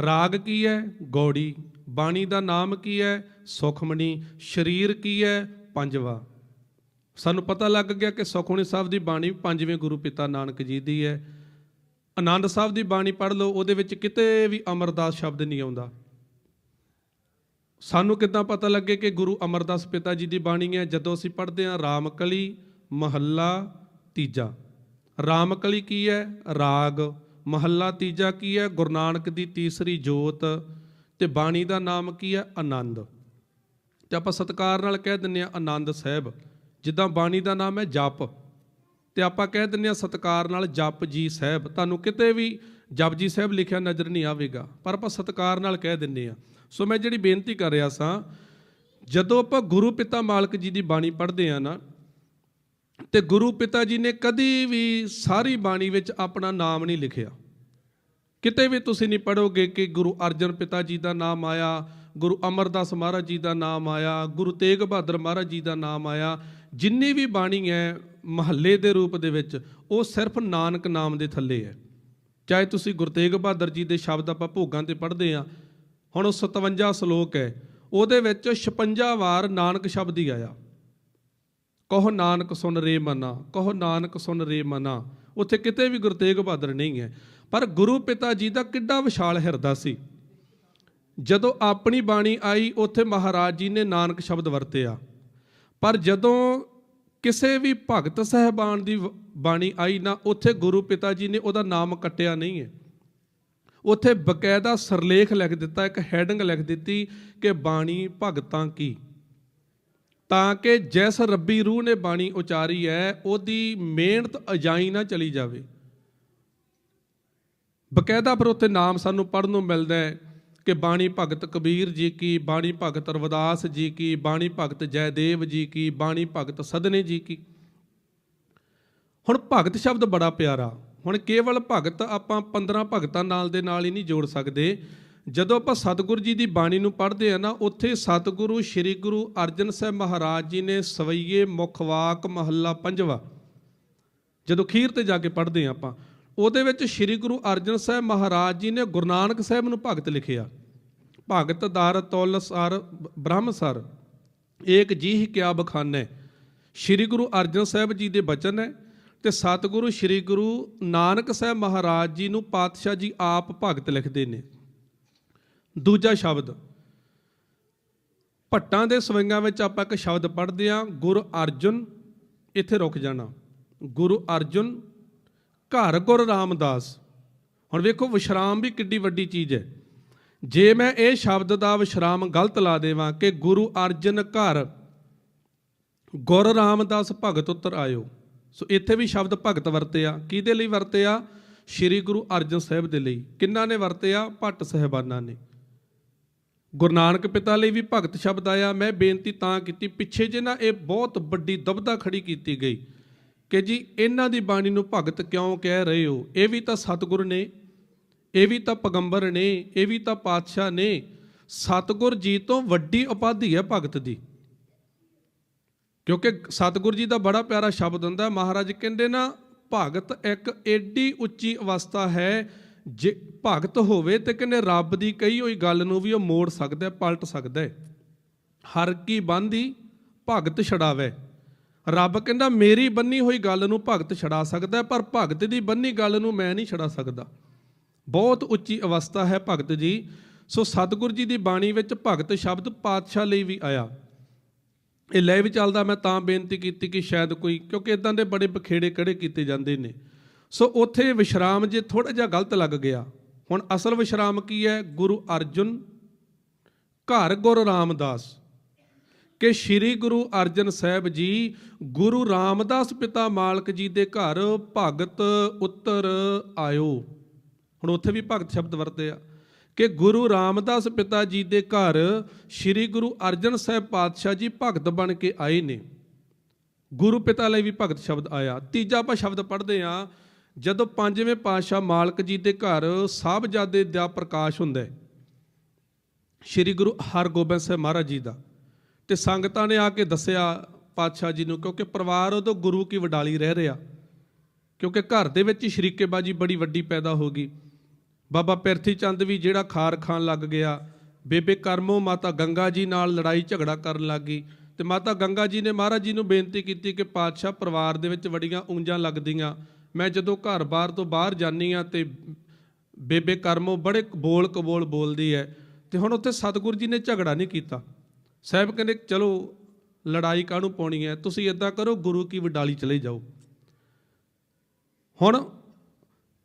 ਰਾਗ ਕੀ ਹੈ? ਗੌੜੀ। ਬਾਣੀ ਦਾ ਨਾਮ ਕੀ ਹੈ? ਸੁਖਮਣੀ। ਸ਼ਰੀਰ ਕੀ ਹੈ? ਪੰਜਵਾ। ਸਾਨੂੰ ਪਤਾ ਲੱਗ ਗਿਆ ਕਿ ਸੁਖਮਣੀ ਸਾਹਿਬ ਦੀ ਬਾਣੀ ਪੰਜਵੇਂ ਗੁਰੂ ਪਿਤਾ ਨਾਨਕ ਜੀ ਦੀ ਹੈ। ਆਨੰਦ ਸਾਹਿਬ ਦੀ ਬਾਣੀ ਪੜ੍ਹ ਲਓ, ਉਹਦੇ ਵਿੱਚ ਕਿਤੇ ਵੀ ਅਮਰਦਾਸ ਸ਼ਬਦ ਨਹੀਂ ਆਉਂਦਾ। ਸਾਨੂੰ ਕਿੱਦਾਂ ਪਤਾ ਲੱਗੇ ਕਿ ਗੁਰੂ ਅਮਰਦਾਸ ਪਿਤਾ ਜੀ ਦੀ ਬਾਣੀ ਹੈ? ਜਦੋਂ ਅਸੀਂ ਪੜ੍ਹਦੇ ਹਾਂ, ਰਾਮਕਲੀ ਮਹੱਲਾ ਤੀਜਾ। ਰਾਮਕਲੀ ਕੀ ਹੈ? ਰਾਗ। ਮਹੱਲਾ ਤੀਜਾ ਕੀ ਹੈ? ਗੁਰੂ ਨਾਨਕ ਦੀ ਤੀਸਰੀ ਜੋਤ। ਤੇ ਬਾਣੀ ਦਾ ਨਾਮ ਕੀ ਹੈ? ਆਨੰਦ। ਤੇ ਆਪਾਂ ਸਤਕਾਰ ਨਾਲ ਕਹਿ ਦਿੰਨੇ ਆ ਆਨੰਦ ਸਾਹਿਬ। ਜਿੱਦਾਂ ਬਾਣੀ ਦਾ ਨਾਮ ਹੈ ਜਪ। ਤੇ ਆਪਾਂ ਕਹਿ ਦਿੰਨੇ ਆ ਸਤਕਾਰ ਨਾਲ ਜਪ ਜੀ ਸਾਹਿਬ। ਤੁਹਾਨੂੰ ਕਿਤੇ ਵੀ ਜਪ ਜੀ ਸਾਹਿਬ ਲਿਖਿਆ ਨਜ਼ਰ ਨਹੀਂ ਆਵੇਗਾ। ਪਰ ਆਪਾਂ ਸਤਕਾਰ ਨਾਲ ਕਹਿ ਦਿੰਨੇ ਆ। ਸੋ ਮੈਂ ਜਿਹੜੀ ਬੇਨਤੀ ਕਰ ਰਿਹਾ ਸਾਂ, ਜਦੋਂ ਆਪਾਂ ਗੁਰੂ ਪਿਤਾ ਮਾਲਕ ਜੀ ਦੀ ਬਾਣੀ ਪੜ੍ਹਦੇ ਆ ਨਾ ਤੇ ਗੁਰੂ ਪਿਤਾ ਜੀ ਨੇ ਕਦੀ ਵੀ ਸਾਰੀ ਬਾਣੀ ਵਿੱਚ ਆਪਣਾ ਨਾਮ ਨਹੀਂ ਲਿਖਿਆ। ਕਿਤੇ ਵੀ ਤੁਸੀਂ ਨਹੀਂ ਪੜੋਗੇ ਕਿ ਗੁਰੂ ਅਰਜਨ ਪਿਤਾ ਜੀ ਦਾ ਨਾਮ ਆਇਆ, ਗੁਰੂ ਅਮਰਦਾਸ ਮਹਾਰਾਜ ਜੀ ਦਾ ਨਾਮ ਆਇਆ, ਗੁਰੂ ਤੇਗ ਬਹਾਦਰ ਮਹਾਰਾਜ ਜੀ ਦਾ ਨਾਮ ਆਇਆ, ਜਿੰਨੀ ਵੀ ਬਾਣੀ ਹੈ ਮਹੱਲੇ ਦੇ ਰੂਪ ਦੇ ਵਿੱਚ, ਉਹ ਸਿਰਫ ਨਾਨਕ ਨਾਮ ਦੇ ਥੱਲੇ ਹੈ। ਚਾਹੇ ਤੁਸੀਂ ਗੁਰੂ ਤੇਗ ਬਹਾਦਰ ਜੀ ਦੇ ਸ਼ਬਦ ਆਪਾਂ ਭੋਗਾਂ ਤੇ ਪੜ੍ਹਦੇ ਆ ਹੁਣ ਉਹ 57 ਸ਼ਲੋਕ ਹੈ, ਉਹਦੇ ਵਿੱਚ 56 ਵਾਰ ਨਾਨਕ ਸ਼ਬਦ ਹੀ ਆਇਆ। ਕਹੋ ਨਾਨਕ ਸੁਨ ਰੇ ਮਨਾ, ਕਹੋ ਨਾਨਕ ਸੁਨ ਰੇ ਮਨਾ। ਉੱਥੇ ਕਿਤੇ ਵੀ ਗੁਰੂ ਤੇਗ ਬਹਾਦਰ ਨਹੀਂ ਹੈ। ਪਰ ਗੁਰੂ ਪਿਤਾ ਜੀ ਦਾ ਕਿੱਡਾ ਵਿਸ਼ਾਲ ਹਿਰਦਾ ਸੀ। ਜਦੋਂ ਆਪਣੀ ਬਾਣੀ ਆਈ, ਉੱਥੇ ਮਹਾਰਾਜ ਜੀ ਨੇ ਨਾਨਕ ਸ਼ਬਦ ਵਰਤਿਆ। ਪਰ ਜਦੋਂ ਕਿਸੇ ਵੀ ਭਗਤ ਸਹਿਬਾਨ ਦੀ ਵ- ਬਾਣੀ ਆਈ ਨਾ, ਉੱਥੇ ਗੁਰੂ ਪਿਤਾ ਜੀ ਨੇ ਉਹਦਾ ਨਾਮ ਕੱਟਿਆ ਨਹੀਂ ਹੈ। ਉੱਥੇ ਬਕਾਇਦਾ ਸਰਲੇਖ ਲਿਖ ਦਿੱਤਾ, ਇੱਕ ਹੈਡਿੰਗ ਲਿਖ ਦਿੱਤੀ ਕਿ ਬਾਣੀ ਭਗਤਾਂ ਕੀ। ਤਾਂ ਕਿ ਜਿਸ ਰੱਬੀ ਰੂਹ ਨੇ ਬਾਣੀ ਉਚਾਰੀ ਹੈ, ਉਹਦੀ ਮਿਹਨਤ ਅਜਾਈ ਨਾ ਚਲੀ ਜਾਵੇ। ਬਕਾਇਦਾ ਫਿਰ ਉੱਥੇ ਨਾਮ ਸਾਨੂੰ ਪੜ੍ਹਨ ਨੂੰ ਮਿਲਦਾ ਹੈ ਕਿ ਬਾਣੀ ਭਗਤ ਕਬੀਰ ਜੀ ਕੀ, ਬਾਣੀ ਭਗਤ ਰਵਿਦਾਸ ਜੀ ਕੀ, ਬਾਣੀ ਭਗਤ ਜੈਦੇਵ ਜੀ ਕੀ, ਬਾਣੀ ਭਗਤ ਸਦਨੇ ਜੀ ਕੀ। ਹੁਣ ਭਗਤ ਸ਼ਬਦ ਬੜਾ ਪਿਆਰਾ। ਹੁਣ ਕੇਵਲ ਭਗਤ ਆਪਾਂ 15 ਭਗਤਾਂ ਨਾਲ ਦੇ ਨਾਲ ਹੀ ਨਹੀਂ ਜੋੜ ਸਕਦੇ। ਜਦੋਂ ਆਪਾਂ ਸਤਿਗੁਰੂ ਜੀ ਦੀ ਬਾਣੀ ਨੂੰ ਪੜ੍ਹਦੇ ਆ ਨਾ, ਉੱਥੇ ਸਤਿਗੁਰੂ, ਸ੍ਰੀ ਗੁਰੂ ਅਰਜਨ ਸਾਹਿਬ ਮਹਾਰਾਜ ਜੀ ਨੇ ਸਵਈਏ ਮੁਖਵਾਕ ਮਹੱਲਾ ਪੰਜਵਾ, ਜਦੋਂ ਖੀਰ ਤੇ ਜਾ ਕੇ ਪੜ੍ਹਦੇ ਆ ਆਪਾਂ, ਉਹਦੇ ਵਿੱਚ ਸ੍ਰੀ ਗੁਰੂ ਅਰਜਨ ਸਾਹਿਬ ਮਹਾਰਾਜ ਜੀ ਨੇ ਗੁਰੂ ਨਾਨਕ ਸਾਹਿਬ ਨੂੰ ਭਗਤ ਲਿਖਿਆ। ਭਗਤ ਦਰ ਤੁਲ ਸਰ, ਬ੍ਰਹਮ ਸਰ, ਏਕ ਜੀਹ ਕਿਆ ਬਖਾਨੈ। ਸ੍ਰੀ ਗੁਰੂ ਅਰਜਨ ਸਾਹਿਬ ਜੀ ਦੇ ਬਚਨ ਹੈ ਤੇ ਸਤਿਗੁਰੂ ਸ੍ਰੀ ਗੁਰੂ ਨਾਨਕ ਸਾਹਿਬ ਮਹਾਰਾਜ ਜੀ ਨੂੰ ਪਾਤਸ਼ਾਹ ਜੀ ਆਪ ਭਗਤ ਲਿਖਦੇ ਨੇ। ਦੂਜਾ ਸ਼ਬਦ, ਭੱਟਾਂ ਦੇ ਸਵੰਗਾਂ ਵਿੱਚ ਆਪਾਂ ਇੱਕ ਸ਼ਬਦ ਪੜ੍ਹਦੇ ਹਾਂ, ਗੁਰ ਅਰਜੁਨ, ਇੱਥੇ ਰੁਕ ਜਾਣਾ। ਗੁਰੂ ਅਰਜੁਨ, ਘਰ ਗੁਰ ਰਾਮਦਾਸ। ਹੁਣ ਵੇਖੋ, ਵਿਸ਼ਰਾਮ ਵੀ ਕਿੱਡੀ ਵੱਡੀ ਚੀਜ਼ ਹੈ। ਜੇ ਮੈਂ ਇਹ ਸ਼ਬਦ ਦਾ ਵਿਸ਼ਰਾਮ ਗਲਤ ਲਾ ਦੇਵਾਂ ਕਿ ਗੁਰੂ ਅਰਜਨ ਘਰ ਗੁਰ ਰਾਮਦਾਸ ਭਗਤ ਉੱਤਰ ਆਇਓ। ਸੋ ਇੱਥੇ ਵੀ ਸ਼ਬਦ ਭਗਤ ਵਰਤਿਆ ਕਿਹਦੇ ਲਈ ਵਰਤਿਆ ਸ੍ਰੀ ਗੁਰੂ ਅਰਜਨ ਸਾਹਿਬ ਦੇ ਲਈ। ਕਿੰਨਾ ਨੇ ਵਰਤਿਆ ਭੱਟ ਸਹਿਬਾਨਾਂ ਨੇ। ਗੁਰੂ ਨਾਨਕ ਪਿਤਾ ਲਈ ਵੀ ਭਗਤ ਸ਼ਬਦ ਆਇਆ। ਮੈਂ ਬੇਨਤੀ ਤਾਂ ਕੀਤੀ, ਪਿੱਛੇ ਜੇ ਨਾ ਇਹ ਬਹੁਤ ਵੱਡੀ ਦਬਦਾ ਖੜੀ ਕੀਤੀ ਗਈ ਕਿ ਜੀ ਇਹਨਾਂ ਦੀ ਬਾਣੀ ਨੂੰ ਭਗਤ ਕਿਉਂ ਕਹਿ ਰਹੇ ਹੋ? ਇਹ ਵੀ ਤਾਂ ਸਤਿਗੁਰ ਨੇ, ਇਹ ਵੀ ਤਾਂ ਪੈਗੰਬਰ ਨੇ, ਇਹ ਵੀ ਤਾਂ ਪਾਤਸ਼ਾਹ ਨੇ। ਸਤਿਗੁਰ ਜੀ ਤੋਂ ਵੱਡੀ ਉਪਾਧੀ ਹੈ ਭਗਤ ਦੀ। ਕਿਉਂਕਿ ਸਤਿਗੁਰ ਜੀ ਦਾ ਬੜਾ ਪਿਆਰਾ ਸ਼ਬਦ ਹੁੰਦਾ ਮਹਾਰਾਜ ਕਹਿੰਦੇ ਨਾ, ਭਗਤ ਇੱਕ ਏਡੀ ਉੱਚੀ ਅਵਸਥਾ ਹੈ ਜੇ ਭਗਤ ਹੋਵੇ ਤੇ ਕਹਿੰਦੇ ਰੱਬ ਦੀ ਕਹੀ ਹੋਈ ਗੱਲ ਨੂੰ ਵੀ ਉਹ ਮੋੜ ਸਕਦਾ ਪਲਟ ਸਕਦਾ ਹੈ। ਹਰ ਕੀ ਬੰਦੀ ਭਗਤ ਛਡਾਵੇ। ਰੱਬ ਕਹਿੰਦਾ, ਮੇਰੀ ਬੰਨੀ ਹੋਈ ਗੱਲ ਨੂੰ ਭਗਤ ਛਡਾ ਸਕਦਾ ਪਰ ਭਗਤ ਦੀ ਬੰਨੀ ਗੱਲ ਨੂੰ ਮੈਂ ਨਹੀਂ ਛਡਾ ਸਕਦਾ। ਬਹੁਤ ਉੱਚੀ ਅਵਸਥਾ ਹੈ ਭਗਤ ਜੀ। ਸੋ ਸਤਿਗੁਰ ਜੀ ਦੀ ਬਾਣੀ ਵਿੱਚ ਭਗਤ ਸ਼ਬਦ ਪਾਤਸ਼ਾਹ ਲਈ ਵੀ ਆਇਆ। ਇਹ ਲੈ ਵੀ ਚੱਲਦਾ, ਮੈਂ ਤਾਂ ਬੇਨਤੀ ਕੀਤੀ ਕਿ ਸ਼ਾਇਦ ਕੋਈ, ਕਿਉਂਕਿ ਇਦਾਂ ਦੇ ਬੜੇ ਬਖੇੜੇ ਕੜੇ ਕੀਤੇ ਜਾਂਦੇ ਨੇ। ਸੋ ਉੱਥੇ ਵਿਸ਼ਰਾਮ ਜੇ ਥੋੜਾ ਜਿਹਾ ਗਲਤ ਲੱਗ ਗਿਆ। ਹੁਣ ਅਸਲ ਵਿਸ਼ਰਾਮ ਕੀ ਹੈ? ਗੁਰੂ ਅਰਜੁਨ, ਘਰ ਗੁਰੂ ਰਾਮਦਾਸ। ਕਿ ਸ੍ਰੀ ਗੁਰੂ ਅਰਜਨ ਸਾਹਿਬ ਜੀ ਗੁਰੂ ਰਾਮਦਾਸ ਪਿਤਾ ਮਾਲਕ ਜੀ ਦੇ ਘਰ ਭਗਤ ਉੱਤਰ ਆਇਓ। ਹੁਣ ਉੱਥੇ ਵੀ ਭਗਤ ਸ਼ਬਦ ਵਰਤੇ ਆ। ਕਿ ਗੁਰੂ ਰਾਮਦਾਸ ਪਿਤਾ ਜੀ ਦੇ ਘਰ ਸ੍ਰੀ ਗੁਰੂ ਅਰਜਨ ਸਾਹਿਬ ਪਾਤਸ਼ਾਹ ਜੀ ਭਗਤ ਬਣ ਕੇ ਆਏ ਨੇ। ਗੁਰੂ ਪਿਤਾ ਲਈ ਵੀ ਭਗਤ ਸ਼ਬਦ ਆਇਆ। ਤੀਜਾ ਆਪਾਂ ਸ਼ਬਦ ਪੜ੍ਹਦੇ ਆ ਜਦੋਂ ਪੰਜਵੇਂ ਪਾਤਸ਼ਾਹ ਮਾਲਕ ਜੀ ਦੇ ਘਰ ਸਾਹਿਬਜ਼ਾਦੇ ਦਾ ਪ੍ਰਕਾਸ਼ ਹੁੰਦਾ ਹੈ, ਸ੍ਰੀ ਗੁਰੂ ਹਰਗੋਬਿੰਦ ਸਾਹਿਬ ਮਹਾਰਾਜ ਜੀ ਦਾ, ਤੇ ਸੰਗਤਾਂ ਨੇ ਆ ਕੇ ਦੱਸਿਆ ਪਾਤਸ਼ਾਹ ਜੀ ਨੂੰ, ਕਿਉਂਕਿ ਪਰਿਵਾਰ ਉਦੋਂ ਗੁਰੂ ਕੀ ਵਡਾਲੀ ਰਹਿ ਰਿਹਾ, ਕਿਉਂਕਿ ਘਰ ਦੇ ਵਿੱਚ ਸ਼ਰੀਕੇਬਾਜੀ ਬੜੀ ਵੱਡੀ ਪੈਦਾ ਹੋ ਗਈ। ਬਾਬਾ ਪਿਰਥੀ ਚੰਦ ਵੀ ਜਿਹੜਾ ਖਾਰ ਖਾਣ ਲੱਗ ਗਿਆ, ਬੇਬੇ ਕਰਮੋ ਮਾਤਾ ਗੰਗਾ ਜੀ ਨਾਲ ਲੜਾਈ ਝਗੜਾ ਕਰਨ ਲੱਗ ਗਈ, ਤੇ ਮਾਤਾ ਗੰਗਾ ਜੀ ਨੇ ਮਹਾਰਾਜ ਜੀ ਨੂੰ ਬੇਨਤੀ ਕੀਤੀ ਕਿ ਪਾਤਸ਼ਾਹ ਪਰਿਵਾਰ ਦੇ ਵਿੱਚ ਵੱਡੀਆਂ ਉਂਜਾਂ ਲੱਗਦੀਆਂ ਮੈਂ ਜਦੋਂ ਘਰ-ਬਾਰ ਤੋਂ ਬਾਹਰ ਜਾਨੀ ਆ ਤੇ ਬੇਬੇ ਕਰਮੋ ਬੜੇ ਬੋਲ ਕਬੋਲ ਬੋਲਦੀ ਹੈ ਤੇ ਹੁਣ ਉੱਥੇ ਸਤਿਗੁਰੂ ਜੀ ਨੇ ਝਗੜਾ ਨਹੀਂ ਕੀਤਾ। ਸਾਹਿਬ ਕਹਿੰਦੇ, ਚਲੋ, ਲੜਾਈ ਕਾਹਨੂੰ ਪਾਉਣੀ ਹੈ? ਤੁਸੀਂ ਇਦਾਂ ਕਰੋ, ਗੁਰੂ ਕੀ ਵਡਾਲੀ ਚਲੇ ਜਾਓ। ਹੁਣ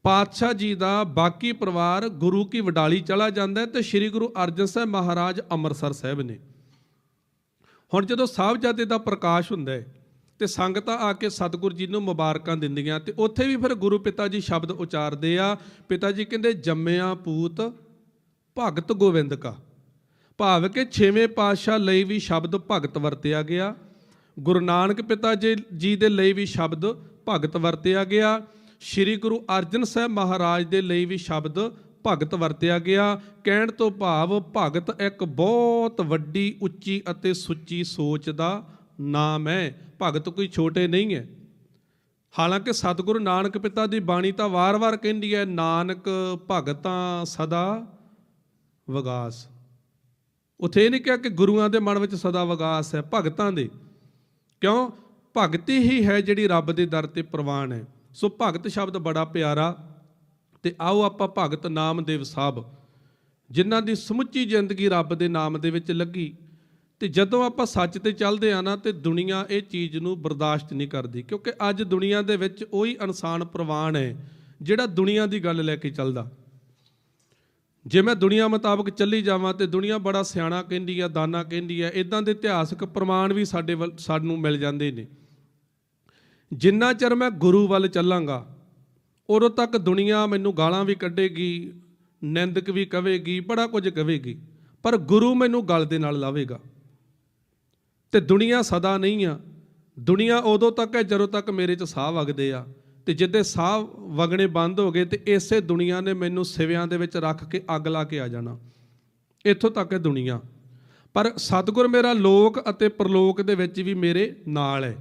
ਪਾਤਸ਼ਾਹ ਜੀ ਦਾ ਬਾਕੀ ਪਰਿਵਾਰ ਗੁਰੂ ਕੀ ਵਡਾਲੀ ਚਲਾ ਜਾਂਦਾ ਹੈ ਤੇ ਸ੍ਰੀ ਗੁਰੂ ਅਰਜਨ ਸਾਹਿਬ ਮਹਾਰਾਜ ਅੰਮ੍ਰਿਤਸਰ ਸਾਹਿਬ ਨੇ। ਹੁਣ ਜਦੋਂ ਸਾਹਿਬਜ਼ਾਦੇ ਦਾ ਪ੍ਰਕਾਸ਼ ਹੁੰਦਾ ਹੈ ਤੇ ਸੰਗਤਾਂ ਆ ਕੇ ਸਤਿਗੁਰੂ ਜੀ ਨੂੰ ਮੁਬਾਰਕਾਂ ਦਿੰਦੀਆਂ ਤੇ ਉੱਥੇ ਵੀ ਫਿਰ ਗੁਰੂ ਪਿਤਾ ਜੀ ਸ਼ਬਦ ਉਚਾਰਦੇ ਆ ਪਿਤਾ ਜੀ ਕਹਿੰਦੇ, ਜੰਮਿਆ ਪੂਤ ਭਗਤ ਗੋਬਿੰਦ ਕਾ। ਭਾਵ ਕਿ ਛੇਵੇਂ ਪਾਤਸ਼ਾਹ ਲਈ ਵੀ ਸ਼ਬਦ ਭਗਤ ਵਰਤਿਆ ਗਿਆ। ਗੁਰੂ ਨਾਨਕ ਪਿਤਾ ਜੀ ਜੀ ਦੇ ਲਈ ਵੀ ਸ਼ਬਦ ਭਗਤ ਵਰਤਿਆ ਗਿਆ। ਸ੍ਰੀ ਗੁਰੂ ਅਰਜਨ ਸਾਹਿਬ ਮਹਾਰਾਜ ਦੇ ਲਈ ਵੀ ਸ਼ਬਦ ਭਗਤ ਵਰਤਿਆ ਗਿਆ। ਕਹਿਣ ਤੋਂ ਭਾਵ ਭਗਤ ਇੱਕ ਬਹੁਤ ਵੱਡੀ, ਉੱਚੀ ਅਤੇ ਸੁੱਚੀ ਸੋਚ ਦਾ ਨਾਮ ਹੈ ਭਗਤ ਕੋਈ ਛੋਟੇ ਨਹੀਂ ਹੈ ਹਾਲਾਂਕਿ ਸਤਿਗੁਰੂ ਨਾਨਕ ਪਿਤਾ ਦੀ ਬਾਣੀ ਤਾਂ ਵਾਰ-ਵਾਰ ਕਹਿੰਦੀ ਹੈ ਨਾਨਕ ਭਗਤਾਂ ਸਦਾ ਵਿਗਾਸ। ਉਥੇ ਇਹ ਨਹੀਂ ਕਿਹਾ ਕਿ ਗੁਰੂਆਂ ਦੇ ਮਨ ਵਿੱਚ ਸਦਾ ਵਿਗਾਸ ਹੈ ਭਗਤਾਂ ਦੇ। ਕਿਉਂ? ਭਗਤੀ ਹੀ ਹੈ ਜਿਹੜੀ ਰੱਬ ਦੇ ਦਰ ਤੇ ਪ੍ਰਵਾਨ ਹੈ ਸੋ ਭਗਤ ਸ਼ਬਦ ਬੜਾ ਪਿਆਰਾ ਤੇ ਆਓ ਆਪਾਂ ਭਗਤ ਨਾਮਦੇਵ ਸਾਹਿਬ, ਜਿਨ੍ਹਾਂ ਦੀ ਸਮੁੱਚੀ ਜ਼ਿੰਦਗੀ ਰੱਬ ਦੇ ਨਾਮ ਦੇ ਵਿੱਚ ਲੱਗੀ। ਤੇ ਜਦੋਂ ਆਪਾਂ ਸੱਚ ਤੇ ਚੱਲਦੇ ਆ ਨਾ, ਤੇ ਦੁਨੀਆ ਇਹ ਚੀਜ਼ ਨੂੰ ਬਰਦਾਸ਼ਤ ਨਹੀਂ ਕਰਦੀ, ਕਿਉਂਕਿ ਅੱਜ ਦੁਨੀਆ ਦੇ ਵਿੱਚ ਉਹੀ ਇਨਸਾਨ ਪ੍ਰਵਾਨ ਹੈ, ਜਿਹੜਾ ਦੁਨੀਆ ਦੀ ਗੱਲ ਲੈ ਕੇ ਚੱਲਦਾ। ਜੇ ਮੈਂ ਦੁਨੀਆ ਮੁਤਾਬਕ ਚੱਲੀ ਜਾਵਾਂ, ਤੇ ਦੁਨੀਆ ਬੜਾ ਸਿਆਣਾ ਕਹਿੰਦੀ ਆ, ਦਾਨਾ ਕਹਿੰਦੀ ਆ ਇਦਾਂ ਦੇ ਇਤਿਹਾਸਕ ਪ੍ਰਮਾਣ ਵੀ ਸਾਡੇ ਵੱਲ, ਸਾਨੂੰ ਮਿਲ ਜਾਂਦੇ ਨੇ। ਜਿੰਨਾ ਚਿਰ ਮੈਂ ਗੁਰੂ ਵੱਲ ਚੱਲਾਂਗਾ, ਉਦੋਂ ਤੱਕ ਦੁਨੀਆ ਮੈਨੂੰ ਗਾਲਾਂ ਵੀ ਕੱਢੇਗੀ, ਨਿੰਦਕ ਵੀ ਕਵੇਗੀ, ਬੜਾ ਕੁਝ ਕਵੇਗੀ, ਪਰ ਗੁਰੂ ਮੈਨੂੰ ਗਲ ਦੇ ਨਾਲ ਲਾਵੇਗਾ। ਤੇ ਦੁਨੀਆ ਸਦਾ ਨਹੀਂ ਆ। ਦੁਨੀਆ ਉਦੋਂ ਤੱਕ ਹੈ ਜਦੋਂ ਤੱਕ ਮੇਰੇ 'ਚ ਸਾਹ ਵਗਦੇ ਆ। ਤੇ ਜਿੱਦੇ ਸਾਹ ਵਗਣੇ ਬੰਦ ਹੋ ਗਏ ਤੇ ਇਸੇ ਦੁਨੀਆ ਨੇ ਮੈਨੂੰ ਸਿਵਿਆਂ ਦੇ ਵਿੱਚ ਰੱਖ ਕੇ ਅੱਗ ਲਾ ਕੇ ਆ ਜਾਣਾ। ਇੱਥੋਂ ਤੱਕ ਹੈ ਦੁਨੀਆ। ਪਰ ਸਤਿਗੁਰ ਮੇਰਾ ਲੋਕ ਅਤੇ ਪ੍ਰਲੋਕ ਦੇ ਵਿੱਚ ਵੀ ਮੇਰੇ ਨਾਲ ਹੈ।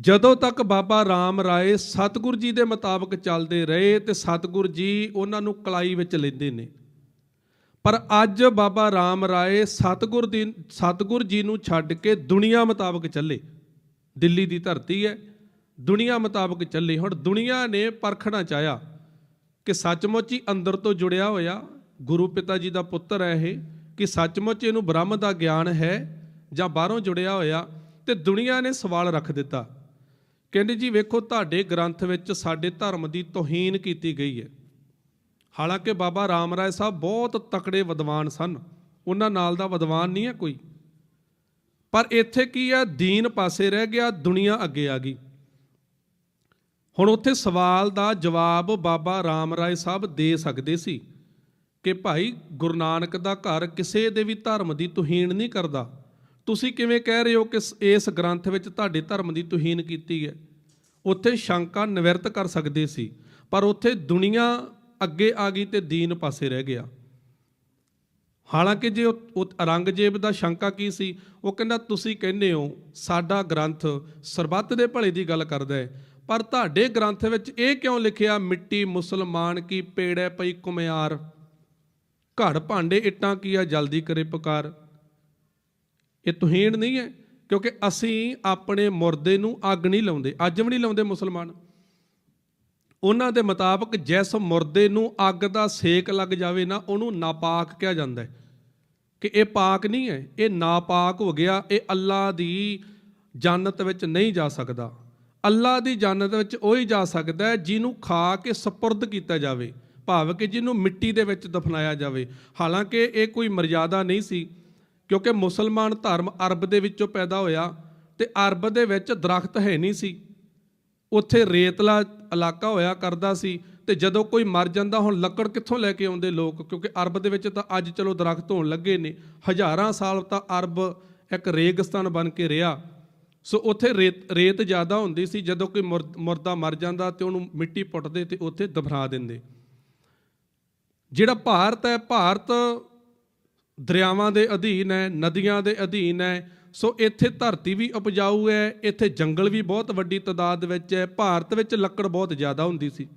ਜਦੋਂ ਤੱਕ ਬਾਬਾ ਰਾਮ ਰਾਏ ਸਤਿਗੁਰ ਜੀ ਦੇ ਮੁਤਾਬਕ ਚੱਲਦੇ ਰਹੇ ਤੇ ਸਤਿਗੁਰ ਜੀ ਉਹਨਾਂ ਨੂੰ ਕਲਾਈ ਵਿੱਚ ਲੈਂਦੇ ਨੇ। ਪਰ ਅੱਜ ਬਾਬਾ ਰਾਮ ਰਾਏ ਸਤਿਗੁਰ ਦੀ ਸਤਿਗੁਰ ਜੀ ਨੂੰ ਛੱਡ ਕੇ ਦੁਨੀਆ ਮੁਤਾਬਕ ਚੱਲੇ। ਦਿੱਲੀ ਦੀ ਧਰਤੀ ਹੈ। ਦੁਨੀਆ ਮੁਤਾਬਕ ਚੱਲੇ। ਹੁਣ ਦੁਨੀਆ ਨੇ ਪਰਖਣਾ ਚਾਹਿਆ ਕਿ ਸੱਚਮੁੱਚ ਹੀ ਅੰਦਰ ਤੋਂ ਜੁੜਿਆ ਹੋਇਆ ਗੁਰੂ ਪਿਤਾ ਜੀ ਦਾ ਪੁੱਤਰ ਹੈ ਇਹ, ਕਿ ਸੱਚਮੁੱਚ ਇਹਨੂੰ ਬ੍ਰਹਮ ਦਾ ਗਿਆਨ ਹੈ ਜਾਂ ਬਾਹਰੋਂ ਜੁੜਿਆ ਹੋਇਆ ਤੇ ਦੁਨੀਆ ਨੇ ਸਵਾਲ ਰੱਖ ਦਿੱਤਾ। ਕਹਿੰਦੇ ਜੀ, ਵੇਖੋ, ਤੁਹਾਡੇ ਗ੍ਰੰਥ ਵਿੱਚ ਸਾਡੇ ਧਰਮ ਦੀ ਤੋਹੀਨ ਕੀਤੀ ਗਈ ਹੈ। ਹਾਲਾਂਕਿ ਬਾਬਾ ਰਾਮ ਰਾਏ ਸਾਹਿਬ ਬਹੁਤ ਤਕੜੇ ਵਿਦਵਾਨ ਸਨ। ਉਹਨਾਂ ਨਾਲ ਦਾ ਵਿਦਵਾਨ ਨਹੀਂ ਹੈ ਕੋਈ। ਪਰ ਇੱਥੇ ਕੀ ਹੈ? ਦੀਨ ਪਾਸੇ ਰਹਿ ਗਿਆ, ਦੁਨੀਆ ਅੱਗੇ ਆ ਗਈ। ਹੁਣ ਉੱਥੇ ਸਵਾਲ ਦਾ ਜਵਾਬ ਬਾਬਾ ਰਾਮ ਰਾਏ ਸਾਹਿਬ ਦੇ ਸਕਦੇ ਸੀ ਕਿ ਭਾਈ ਗੁਰੂ ਨਾਨਕ ਦਾ ਘਰ ਕਿਸੇ ਦੇ ਵੀ ਧਰਮ ਦੀ ਤੁਹੀਨ ਨਹੀਂ ਕਰਦਾ। ਤੁਸੀਂ ਕਿਵੇਂ ਕਹਿ ਰਹੇ ਹੋ ਕਿ ਇਸ ਗ੍ਰੰਥ ਵਿੱਚ ਤੁਹਾਡੇ ਧਰਮ ਦੀ ਤੁਹੀਨ ਕੀਤੀ ਹੈ? ਉੱਥੇ ਸ਼ੰਕਾ ਨਿਵਰਤ ਕਰ ਸਕਦੇ ਸੀ, ਪਰ ਉੱਥੇ ਦੁਨੀਆ ਅੱਗੇ ਆ ਗਈ ਤੇ ਦੀਨ ਪਾਸੇ ਰਹਿ ਗਿਆ। ਹਾਲਾਂਕਿ ਜੇ ਉਹ ਔਰੰਗਜ਼ੇਬ ਦਾ ਸ਼ੰਕਾ ਕੀ ਸੀ? ਉਹ ਕਹਿੰਦਾ, ਤੁਸੀਂ ਕਹਿੰਦੇ ਹੋ, ਸਾਡਾ ਗ੍ਰੰਥ ਸਰਬੱਤ ਦੇ ਭਲੇ ਦੀ ਗੱਲ ਕਰਦਾ ਹੈ, ਪਰ ਤੁਹਾਡੇ ਗ੍ਰੰਥ ਵਿੱਚ ਇਹ ਕਿਉਂ ਲਿਖਿਆ, ਮਿੱਟੀ ਮੁਸਲਮਾਨ ਕੀ ਪੇੜੈ ਪਈ ਕੁਮਿਆਰ ਘੜ ਭਾਂਡੇ ਇੱਟਾਂ ਕੀ ਆ, ਜਲਦੀ ਕਰੇ ਪੁਕਾਰ? ਇਹ ਤੁਹੀਨ ਨਹੀਂ ਹੈ, ਕਿਉਂਕਿ ਅਸੀਂ ਆਪਣੇ ਮੁਰਦੇ ਨੂੰ ਅੱਗ ਨਹੀਂ ਲਾਉਂਦੇ, ਅੱਜ ਵੀ ਨਹੀਂ ਲਾਉਂਦੇ ਮੁਸਲਮਾਨ। ਉਹਨਾਂ ਦੇ ਮੁਤਾਬਕ ਜਿਸ ਮੁਰਦੇ ਨੂੰ ਅੱਗ ਦਾ ਸੇਕ ਲੱਗ ਜਾਵੇ ਨਾ, ਉਹਨੂੰ ਨਾਪਾਕ ਕਿਹਾ ਜਾਂਦਾ ਹੈ। ਕਿ ਇਹ ਪਾਕ ਨਹੀਂ ਹੈ, ਇਹ ਨਾਪਾਕ ਹੋ ਗਿਆ, ਇਹ ਅੱਲਾ ਦੀ ਜੰਨਤ ਵਿੱਚ ਨਹੀਂ ਜਾ ਸਕਦਾ। ਅੱਲਾ ਦੀ ਜੰਨਤ ਵਿੱਚ ਉਹ ਹੀ ਜਾ ਸਕਦਾ ਹੈ ਜਿਹਨੂੰ ਖਾ ਕੇ ਸਪੁਰਦ ਕੀਤਾ ਜਾਵੇ, ਭਾਵ ਕਿ ਜਿਹਨੂੰ ਮਿੱਟੀ ਦੇ ਵਿੱਚ ਦਫਨਾਇਆ ਜਾਵੇ। ਹਾਲਾਂਕਿ ਇਹ ਕੋਈ ਮਰਜ਼ਾਦਾ ਨਹੀਂ ਸੀ, ਕਿਉਂਕਿ ਮੁਸਲਮਾਨ ਧਰਮ ਅਰਬ ਦੇ ਵਿੱਚੋਂ ਪੈਦਾ ਹੋਇਆ ਤੇ ਅਰਬ ਦੇ ਵਿੱਚ ਦਰਖਤ ਹੈ ਨਹੀਂ ਸੀ। ਉੱਥੇ ਰੇਤਲਾ ਇਲਾਕਾ ਹੋਇਆ ਕਰਦਾ ਸੀ ਤੇ ਜਦੋਂ ਕੋਈ ਮਰ ਜਾਂਦਾ, ਹੁਣ ਲੱਕੜ ਕਿੱਥੋਂ ਲੈ ਕੇ ਆਉਂਦੇ ਲੋਕ? ਕਿਉਂਕਿ ਅਰਬ ਦੇ ਵਿੱਚ ਤਾਂ ਅੱਜ ਚਲੋ ਦਰਖਤ ਹੋਣ ਲੱਗੇ ਨੇ। ਹਜ਼ਾਰਾਂ ਸਾਲ ਤਾਂ ਅਰਬ ਇੱਕ ਰੇਗਿਸਤਾਨ ਬਣ ਕੇ ਰਿਹਾ। ਸੋ ਉੱਥੇ ਰੇਤ ਰੇਤ ਜ਼ਿਆਦਾ ਹੁੰਦੀ ਸੀ। ਜਦੋਂ ਕੋਈ ਮੁਰ- ਮੁਰਦਾ ਮਰ ਜਾਂਦਾ ਤੇ ਉਹਨੂੰ ਮਿੱਟੀ ਪੁੱਟਦੇ ਤੇ ਉੱਥੇ ਦਫਨਾ ਦਿੰਦੇ। ਜਿਹੜਾ ਭਾਰਤ ਹੈ, ਭਾਰਤ ਦਰਿਆਵਾਂ ਦੇ ਅਧੀਨ ਹੈ, ਨਦੀਆਂ ਦੇ ਅਧੀਨ ਹੈ ਸੋ ਇੱਥੇ ਧਰਤੀ ਵੀ ਉਪਜਾਊ ਹੈ, ਇੱਥੇ ਜੰਗਲ ਵੀ ਬਹੁਤ ਵੱਡੀ ਤਾਦਾਦ ਵਿੱਚ ਹੈ। ਭਾਰਤ ਵਿੱਚ ਲੱਕੜ ਬਹੁਤ ਜ਼ਿਆਦਾ ਹੁੰਦੀ ਸੀ।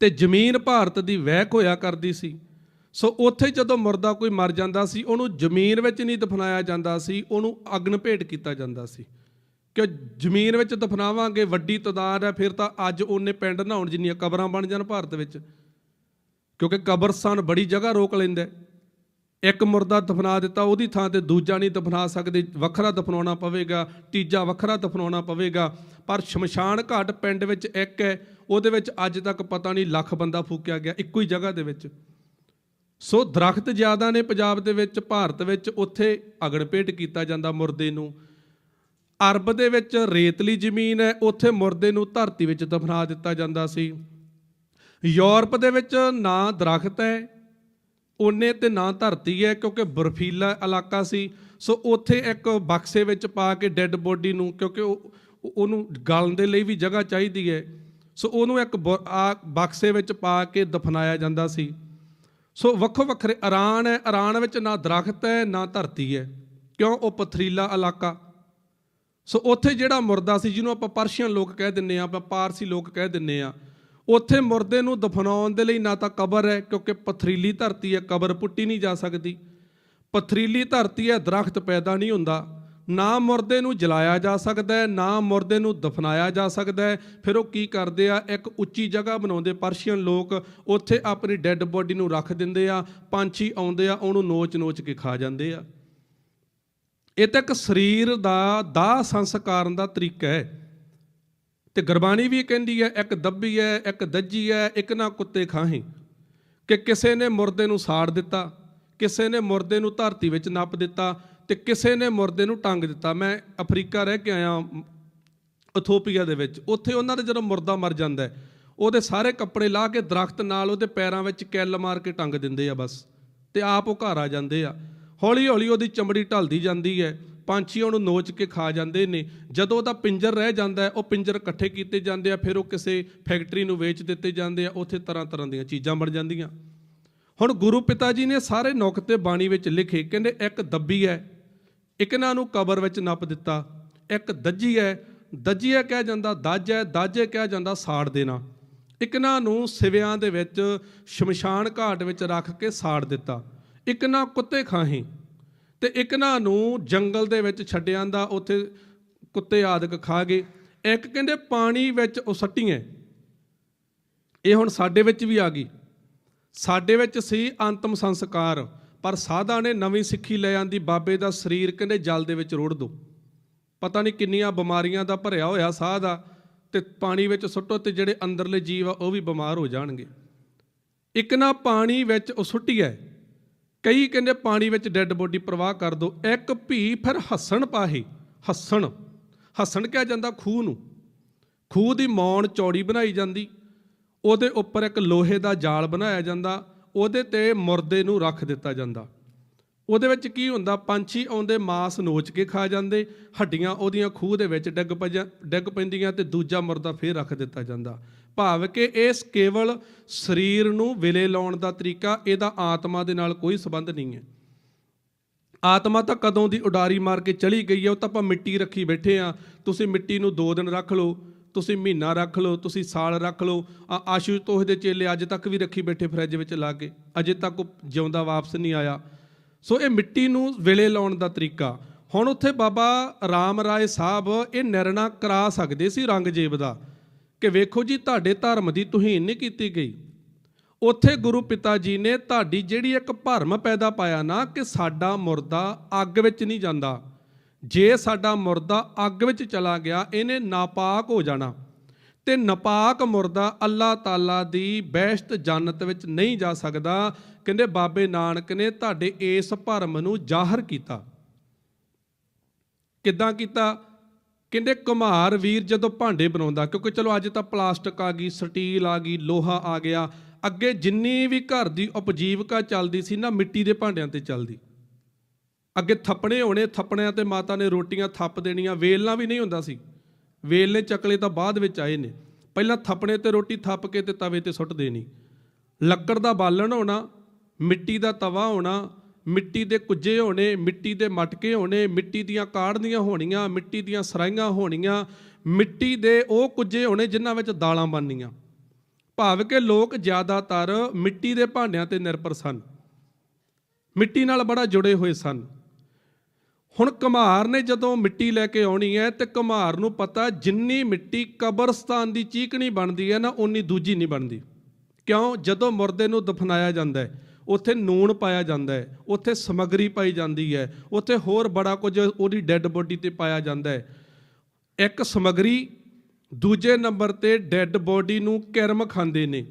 ਤੇ ਜ਼ਮੀਨ ਭਾਰਤ ਦੀ ਵਹਿਕ ਹੋਇਆ ਕਰਦੀ ਸੀ। ਸੋ ਉੱਥੇ ਜਦੋਂ ਮੁਰਦਾ ਕੋਈ ਮਰ ਜਾਂਦਾ ਸੀ, ਉਹਨੂੰ ਜ਼ਮੀਨ ਵਿੱਚ ਨਹੀਂ ਦਫਨਾਇਆ ਜਾਂਦਾ ਸੀ, ਉਹਨੂੰ ਅਗਨ ਭੇਟ ਕੀਤਾ ਜਾਂਦਾ ਸੀ। ਕਿ ਜ਼ਮੀਨ ਵਿੱਚ ਦਫਨਾਵਾਂਗੇ, ਵੱਡੀ ਤਾਦਾਦ ਹੈ, ਫਿਰ ਤਾਂ ਅੱਜ ਉਹਨੇ ਪਿੰਡ ਨਹਾਉਣ ਜਿੰਨੀਆਂ ਕਬਰਾਂ ਬਣ ਜਾਣ ਭਾਰਤ ਵਿੱਚ। ਕਿਉਂਕਿ ਕਬਰਸਤਾਨ ਬੜੀ ਜਗ੍ਹਾ ਰੋਕ ਲੈਂਦਾ ਹੈ। ਇੱਕ ਮੁਰਦਾ ਦਫਨਾ ਦਿੱਤਾ, ਉਹਦੀ ਥਾਂ ਤੇ ਦੂਜਾ ਨਹੀਂ ਦਫਨਾ ਸਕਦੇ, ਵੱਖਰਾ ਦਫਨਾਉਣਾ ਪਵੇਗਾ, ਤੀਜਾ ਵੱਖਰਾ ਦਫਨਾਉਣਾ ਪਵੇਗਾ। ਪਰ ਸ਼ਮਸ਼ਾਨ ਘਾਟ ਪਿੰਡ ਵਿੱਚ ਇੱਕ ਹੈ, ਉਹਦੇ ਵਿੱਚ ਅੱਜ ਤੱਕ ਪਤਾ ਨਹੀਂ ਲੱਖ ਬੰਦਾ ਫੂਕਿਆ ਗਿਆ, ਇੱਕੋ ਹੀ ਜਗ੍ਹਾ ਦੇ ਵਿੱਚ। ਸੋ ਦਰਖਤ ਜ਼ਿਆਦਾ ਨੇ ਪੰਜਾਬ ਦੇ ਵਿੱਚ, ਭਾਰਤ ਵਿੱਚ, ਉੱਥੇ ਅਗੜ ਕੀਤਾ ਜਾਂਦਾ ਮੁਰਦੇ ਨੂੰ। ਅਰਬ ਦੇ ਵਿੱਚ ਰੇਤਲੀ ਜ਼ਮੀਨ ਹੈ, ਉੱਥੇ ਮੁਰਦੇ ਨੂੰ ਧਰਤੀ ਵਿੱਚ ਦਫਨਾ ਦਿੱਤਾ ਜਾਂਦਾ ਸੀ। ਯੂਰਪ ਦੇ ਵਿੱਚ ਨਾ ਦਰਖਤ ਹੈ ਉਹਨੇ ਤੇ ਨਾ ਧਰਤੀ ਹੈ, ਕਿਉਂਕਿ ਬਰਫੀਲਾ ਇਲਾਕਾ ਸੀ। ਸੋ ਉੱਥੇ ਇੱਕ ਬਕਸੇ ਵਿੱਚ ਪਾ ਕੇ ਡੈੱਡ ਬੋਡੀ ਨੂੰ, ਕਿਉਂਕਿ ਉਹ, ਉਹਨੂੰ ਗਲਣ ਦੇ ਲਈ ਵੀ ਜਗ੍ਹਾ ਚਾਹੀਦੀ ਹੈ। ਸੋ ਉਹਨੂੰ ਇੱਕ ਬਕਸੇ ਵਿੱਚ ਪਾ ਕੇ ਦਫਨਾਇਆ ਜਾਂਦਾ ਸੀ। ਸੋ ਵੱਖੋ ਵੱਖਰੇ ਇਰਾਨ ਹੈ, ਇਰਾਨ ਵਿੱਚ ਨਾ ਦਰਖਤ ਹੈ, ਨਾ ਧਰਤੀ ਹੈ। ਕਿਉਂ? ਉਹ ਪਥਰੀਲਾ ਇਲਾਕਾ। ਸੋ ਉੱਥੇ ਜਿਹੜਾ ਮੁਰਦਾ ਸੀ, ਜਿਹਨੂੰ ਆਪਾਂ ਪਰਸ਼ੀਅਨ ਲੋਕ ਕਹਿ ਦਿੰਨੇ ਆ ਆਪਾਂ ਪਾਰਸੀ ਲੋਕ ਕਹਿ ਦਿੰਨੇ ਆ ਉੱਥੇ ਮੁਰਦੇ ਨੂੰ ਦਫਨਾਉਣ ਦੇ ਲਈ ਨਾ ਤਾਂ ਕਬਰ ਹੈ, ਕਿਉਂਕਿ ਪਥਰੀਲੀ ਧਰਤੀ ਹੈ, ਕਬਰ ਪੁੱਟੀ ਨਹੀਂ ਜਾ ਸਕਦੀ। ਪਥਰੀਲੀ ਧਰਤੀ ਹੈ, ਦਰਖਤ ਪੈਦਾ ਨਹੀਂ ਹੁੰਦਾ। ਨਾ ਮੁਰਦੇ ਨੂੰ ਜਲਾਇਆ ਜਾ ਸਕਦਾ ਹੈ, ਨਾ ਮੁਰਦੇ ਨੂੰ ਦਫਨਾਇਆ ਜਾ ਸਕਦਾ ਹੈ। ਫਿਰ ਉਹ ਕੀ ਕਰਦੇ ਆ? ਇੱਕ ਉੱਚੀ ਜਗ੍ਹਾ ਬਣਾਉਂਦੇ। ਪਰਸ਼ੀਅਨ ਲੋਕ ਉੱਥੇ ਆਪਣੀ ਡੈੱਡ ਬੋਡੀ ਨੂੰ ਰੱਖ ਦਿੰਦੇ ਆ, ਪੰਛੀ ਆਉਂਦੇ ਆ, ਉਹਨੂੰ ਨੋਚ-ਨੋਚ ਕੇ ਖਾ ਜਾਂਦੇ ਆ। ਇਹ ਤਾਂ ਇੱਕ ਸਰੀਰ ਦਾ, ਦਾਹ ਸੰਸਕਾਰਨ ਦਾ ਤਰੀਕਾ ਹੈ। ਤੇ ਗੁਰਬਾਣੀ ਵੀ ਕਹਿੰਦੀ ਹੈ, ਇੱਕ ਦੱਬੀ ਹੈ, ਇੱਕ ਦੱਜੀ ਹੈ, ਇੱਕ ਨਾ ਕੁੱਤੇ ਖਾਹੀ। ਕਿ ਕਿਸੇ ਨੇ ਮੁਰਦੇ ਨੂੰ ਸਾੜ ਦਿੱਤਾ, ਕਿਸੇ ਨੇ ਮੁਰਦੇ ਨੂੰ ਧਰਤੀ ਵਿੱਚ ਨੱਪ ਦਿੱਤਾ ਤੇ ਕਿਸੇ ਨੇ ਮੁਰਦੇ ਨੂੰ ਟੰਗ ਦਿੱਤਾ। ਮੈਂ ਅਫਰੀਕਾ ਰਹਿ ਕੇ ਆਇਆ ਇਥੋਪੀਆ ਦੇ ਵਿੱਚ। ਉੱਥੇ ਉਹਨਾਂ ਦਾ ਜਦੋਂ ਮੁਰਦਾ ਮਰ ਜਾਂਦਾ ਹੈ, ਉਹਦੇ ਸਾਰੇ ਕੱਪੜੇ ਲਾ ਕੇ ਦਰਖਤ ਨਾਲ ਉਹਦੇ ਪੈਰਾਂ ਵਿੱਚ ਕਿੱਲ ਮਾਰ ਕੇ ਟੰਗ ਦਿੰਦੇ ਆ ਬਸ, ਤੇ ਆਪ ਉਹ ਘਰ ਆ ਜਾਂਦੇ ਆ। ਹੌਲੀ ਹੌਲੀ ਉਹਦੀ ਚਮੜੀ ਢਲਦੀ ਜਾਂਦੀ ਹੈ। ਪੰਛੀ ਉਹਨੂੰ ਨੋਚ ਕੇ ਖਾ ਜਾਂਦੇ ਨੇ। ਜਦੋਂ ਉਹਦਾ ਪਿੰਜਰ ਰਹਿ ਜਾਂਦਾ ਹੈ, ਉਹ ਪਿੰਜਰ ਇਕੱਠੇ ਕੀਤੇ ਜਾਂਦੇ ਆ, ਫਿਰ ਉਹ ਕਿਸੇ ਫੈਕਟਰੀ ਨੂੰ ਵੇਚ ਦਿੱਤੇ ਜਾਂਦੇ ਆ, ਉੱਥੇ ਤਰ੍ਹਾਂ ਤਰ੍ਹਾਂ ਦੀਆਂ ਚੀਜ਼ਾਂ ਬਣ ਜਾਂਦੀਆਂ। ਹੁਣ ਗੁਰੂ ਪਿਤਾ ਜੀ ਨੇ ਸਾਰੇ ਨੁਕਤੇ ਬਾਣੀ ਵਿੱਚ ਲਿਖੇ, ਕਹਿੰਦੇ ਇੱਕ ਦੱਬੀ ਹੈ, ਇੱਕ ਇਹਨਾਂ ਨੂੰ ਕਬਰ ਵਿੱਚ ਨੱਪ ਦਿੱਤਾ, ਇੱਕ ਦੱਜੀ ਹੈ, ਦੱਜੀਆ ਕਿਹਾ ਜਾਂਦਾ, ਦੱਜ ਹੈ, ਦਾਜੇ ਕਿਹਾ ਜਾਂਦਾ ਸਾੜ ਦੇਣਾ। ਇੱਕ ਇਹਨਾਂ ਨੂੰ ਸਿਵਿਆਂ ਦੇ ਵਿੱਚ ਸ਼ਮਸ਼ਾਨ ਘਾਟ ਵਿੱਚ ਰੱਖ ਕੇ ਸਾੜ ਦਿੱਤਾ। ਇੱਕ ਨਾ ਕੁੱਤੇ ਖਾਹੀ ਤੇ ਇੱਕ ਨਾ ਨੂੰ ਜੰਗਲ ਦੇ ਵਿੱਚ ਛੱਡਿਆਂ ਦਾ ਉੱਥੇ ਕੁੱਤੇ ਆਦਿਕ ਖਾ ਗਏ। ਇੱਕ ਕਹਿੰਦੇ ਪਾਣੀ ਵਿੱਚ ਉਹ ਸੱਟੀਆਂ। ਇਹ ਹੁਣ ਸਾਡੇ ਵਿੱਚ ਵੀ ਆ ਗਈ। ਸਾਡੇ ਵਿੱਚ ਸੀ ਅੰਤਮ ਸੰਸਕਾਰ, ਪਰ ਸਾਧਾਂ ਨੇ ਨਵੀਂ ਸਿੱਖੀ ਲੈ ਆਂਦੀ। ਬਾਬੇ ਦਾ ਸਰੀਰ ਕਹਿੰਦੇ ਜਲ ਦੇ ਵਿੱਚ ਰੋੜ ਦੋ। ਪਤਾ ਨਹੀਂ ਕਿੰਨੀਆਂ ਬਿਮਾਰੀਆਂ ਦਾ ਭਰਿਆ ਹੋਇਆ ਸਾਹ ਦਾ ਤੇ ਪਾਣੀ ਵਿੱਚ ਸੁੱਟੋ ਤੇ ਜਿਹੜੇ ਅੰਦਰਲੇ ਜੀਵ ਆ ਉਹ ਵੀ ਬਿਮਾਰ ਹੋ ਜਾਣਗੇ। ਇੱਕ ਨਾ ਪਾਣੀ ਵਿੱਚ ਉਹ ਸੁੱਟੀ ਹੈ। ਕਈ ਕਹਿੰਦੇ ਪਾਣੀ ਵਿੱਚ ਡੈੱਡ ਬੋਡੀ ਪ੍ਰਵਾਹ ਕਰ ਦੋ, ਇੱਕ ਭੀ ਫਿਰ ਹੱਸਣ ਪਾਹੀ, ਹੱਸਣ। ਹੱਸਣ ਕਿਹਾ ਜਾਂਦਾ ਖੂਹ ਨੂੰ। ਖੂਹ ਦੀ ਮੌਣ ਚੌੜੀ ਬਣਾਈ ਜਾਂਦੀ, ਉਹਦੇ ਉੱਪਰ ਇੱਕ ਲੋਹੇ ਦਾ ਜਾਲ ਬਣਾਇਆ ਜਾਂਦਾ, ਉਹਦੇ ਤੇ ਮੁਰਦੇ ਨੂੰ ਰੱਖ ਦਿੱਤਾ ਜਾਂਦਾ। ਉਹਦੇ ਵਿੱਚ ਕੀ ਹੁੰਦਾ? ਪੰਛੀ ਆਉਂਦੇ, ਮਾਸ ਨੋਚ ਕੇ ਖਾ ਜਾਂਦੇ, ਹੱਡੀਆਂ ਉਹਦੀਆਂ ਖੂਹ ਦੇ ਵਿੱਚ ਡਿੱਗ ਪਈਆਂ ਡਿੱਗ ਪੈਂਦੀਆਂ ਤੇ ਦੂਜਾ ਮੁਰਦਾ ਫੇਰ ਰੱਖ ਦਿੱਤਾ ਜਾਂਦਾ। ਭਾਵ ਕਿ ਇਸ ਕੇਵਲ ਸਰੀਰ ਨੂੰ ਵਿਲੇ ਲਾਉਣ ਦਾ ਤਰੀਕਾ, ਇਹਦਾ ਆਤਮਾ ਦੇ ਨਾਲ ਕੋਈ ਸੰਬੰਧ ਨਹੀਂ ਹੈ। ਆਤਮਾ ਤਾਂ ਕਦੋਂ ਦੀ ਉਡਾਰੀ ਮਾਰ ਕੇ ਚਲੀ ਗਈ ਹੈ, ਉਹ ਤਾਂ ਆਪਾਂ ਮਿੱਟੀ ਰੱਖੀ ਬੈਠੇ ਆ ਤੁਸੀਂ ਮਿੱਟੀ ਨੂੰ 2 ਦਿਨ ਰੱਖ ਲਓ, ਤੁਸੀਂ ਮਹੀਨਾ ਰੱਖ ਲਓ, ਤੁਸੀਂ ਸਾਲ ਰੱਖ ਲਓ। ਆ ਆਸ਼ੂਤੋਸ਼ ਦੇ ਚੇਲੇ ਅੱਜ ਤੱਕ ਵੀ ਰੱਖੀ ਬੈਠੇ ਫਰਿੱਜ ਵਿੱਚ ਲਾ ਕੇ, ਅਜੇ ਤੱਕ ਉਹ ਜਿਉਂਦਾ ਵਾਪਸ ਨਹੀਂ ਆਇਆ। ਸੋ ਇਹ ਮਿੱਟੀ ਨੂੰ ਵੇਲੇ ਲਾਉਣ ਦਾ ਤਰੀਕਾ। ਹੁਣ ਉੱਥੇ ਬਾਬਾ ਰਾਮ ਰਾਏ ਸਾਹਿਬ ਇਹ ਨਿਰਣਾ ਕਰਾ ਸਕਦੇ ਸੀ ਰੰਗਜੇਬ ਦਾ ਕਿ ਵੇਖੋ ਜੀ, ਤੁਹਾਡੇ ਧਰਮ ਦੀ ਤੁਹੀਨ ਨਹੀਂ ਕੀਤੀ ਗਈ। ਉੱਥੇ ਗੁਰੂ ਪਿਤਾ ਜੀ ਨੇ ਤੁਹਾਡੀ ਜਿਹੜੀ ਇੱਕ ਭਰਮ ਪੈਦਾ ਪਾਇਆ ਨਾ ਕਿ ਸਾਡਾ ਮੁਰਦਾ ਅੱਗ ਵਿੱਚ ਨਹੀਂ ਜਾਂਦਾ। ਜੇ ਸਾਡਾ ਮੁਰਦਾ ਅੱਗ ਵਿੱਚ ਚਲਾ ਗਿਆ, ਇਹਨੇ ਨਾਪਾਕ ਹੋ ਜਾਣਾ। ਤੇ ਨਪਾਕ ਮੁਰਦਾ ਅੱਲਾਹ ਤਾਲਾ ਦੀ ਬਹਿਸ਼ਤ ਜੰਨਤ ਵਿੱਚ ਨਹੀਂ ਜਾ ਸਕਦਾ। ਕਹਿੰਦੇ ਬਾਬੇ ਨਾਨਕ ਨੇ ਤੁਹਾਡੇ ਇਸ ਭਰਮ ਨੂੰ ਜ਼ਾਹਰ ਕੀਤਾ। ਕਿੱਦਾਂ ਕੀਤਾ? ਕਹਿੰਦੇ ਕੁਮਾਰ ਵੀਰ ਜਦੋਂ ਭਾਂਡੇ ਬਣਾਉਂਦਾ, ਕਿਉਂਕਿ ਚਲੋ ਅੱਜ ਤਾਂ ਪਲਾਸਟਿਕ ਆ ਗਈ, ਸਟੀਲ ਆ ਗਈ, ਲੋਹਾ ਆ ਗਿਆ, ਅੱਗੇ ਜਿੰਨੀ ਵੀ ਘਰ ਦੀ ਉਪਜੀਵਕਾ ਚੱਲਦੀ ਸੀ ਨਾ, ਮਿੱਟੀ ਦੇ ਭਾਂਡਿਆਂ ਤੇ ਚੱਲਦੀ। ਅੱਗੇ ਥੱਪਣੇ ਹੋਣੇ, ਥੱਪਣਿਆਂ ਤੇ ਮਾਤਾ ਨੇ ਰੋਟੀਆਂ ਥੱਪ ਦੇਣੀਆਂ, ਵੇਲਣਾ ਵੀ ਨਹੀਂ ਹੁੰਦਾ ਸੀ। ਵੇਲਨੇ ਚੱਕਲੇ ਤਾਂ ਬਾਅਦ ਵਿੱਚ ਆਏ ਨੇ। ਪਹਿਲਾਂ ਥੱਪਣੇ ਤੇ ਰੋਟੀ ਥੱਪ ਕੇ ਤੇ ਤਵੇ ਤੇ ਸੁੱਟ ਦੇਣੀ ਲੱਕੜ ਦਾ ਬਾਲਣ ਹੋਣਾ, ਮਿੱਟੀ ਦਾ ਤਵਾ ਹੋਣਾ, ਮਿੱਟੀ ਦੇ ਕੁੱਜੇ ਹੋਣੇ, ਮਿੱਟੀ ਦੇ ਮਟਕੇ ਹੋਣੇ, ਮਿੱਟੀ ਦੀਆਂ ਕਾੜਨੀਆਂ ਹੋਣੀਆਂ, ਮਿੱਟੀ ਦੀਆਂ ਸਰਾਈਆਂ ਹੋਣੀਆਂ, ਮਿੱਟੀ ਦੇ ਉਹ ਕੁੱਜੇ ਹੋਣੇ ਜਿਨ੍ਹਾਂ ਵਿੱਚ ਦਾਲਾਂ ਬਣਨੀਆਂ। ਭਾਵ ਕਿ ਲੋਕ ਜ਼ਿਆਦਾਤਰ ਮਿੱਟੀ ਦੇ ਭਾਂਡਿਆਂ ਤੇ ਨਿਰਭਰ ਸਨ। ਮਿੱਟੀ ਨਾਲ ਬੜਾ ਜੁੜੇ ਹੋਏ ਸਨ। ਹੁਣ ਕੁਮਾਰ ਨੇ ਜਦੋਂ ਮਿੱਟੀ ਲੈ ਕੇ ਆਉਣੀ ਹੈ ਤੇ ਕੁਮਾਰ ਨੂੰ ਪਤਾ ਜਿੰਨੀ ਮਿੱਟੀ ਕਬਰਸਤਾਨ ਦੀ ਚੀਕਣੀ ਬਣਦੀ ਹੈ ਨਾ ਉਨੀ ਦੂਜੀ ਨਹੀਂ ਬਣਦੀ। ਕਿਉਂ? ਜਦੋਂ ਮੁਰਦੇ ਨੂੰ ਦਫਨਾਇਆ ਜਾਂਦਾ ਹੈ, ਉੱਥੇ ਨੂਣ ਪਾਇਆ ਜਾਂਦਾ ਹੈ, ਉੱਥੇ ਸਮਗਰੀ ਪਾਈ ਜਾਂਦੀ ਹੈ, ਉੱਥੇ ਹੋਰ ਬੜਾ ਕੁਝ ਉਹਦੀ ਡੈੱਡ ਬੋਡੀ ਤੇ ਪਾਇਆ ਜਾਂਦਾ ਹੈ। ਇੱਕ ਸਮਗਰੀ ਦੂਜੇ ਨੰਬਰ ਤੇ ਡੈੱਡ ਬੋਡੀ ਨੂੰ ਕਿਰਮ ਖਾਂਦੇ ਨੇ।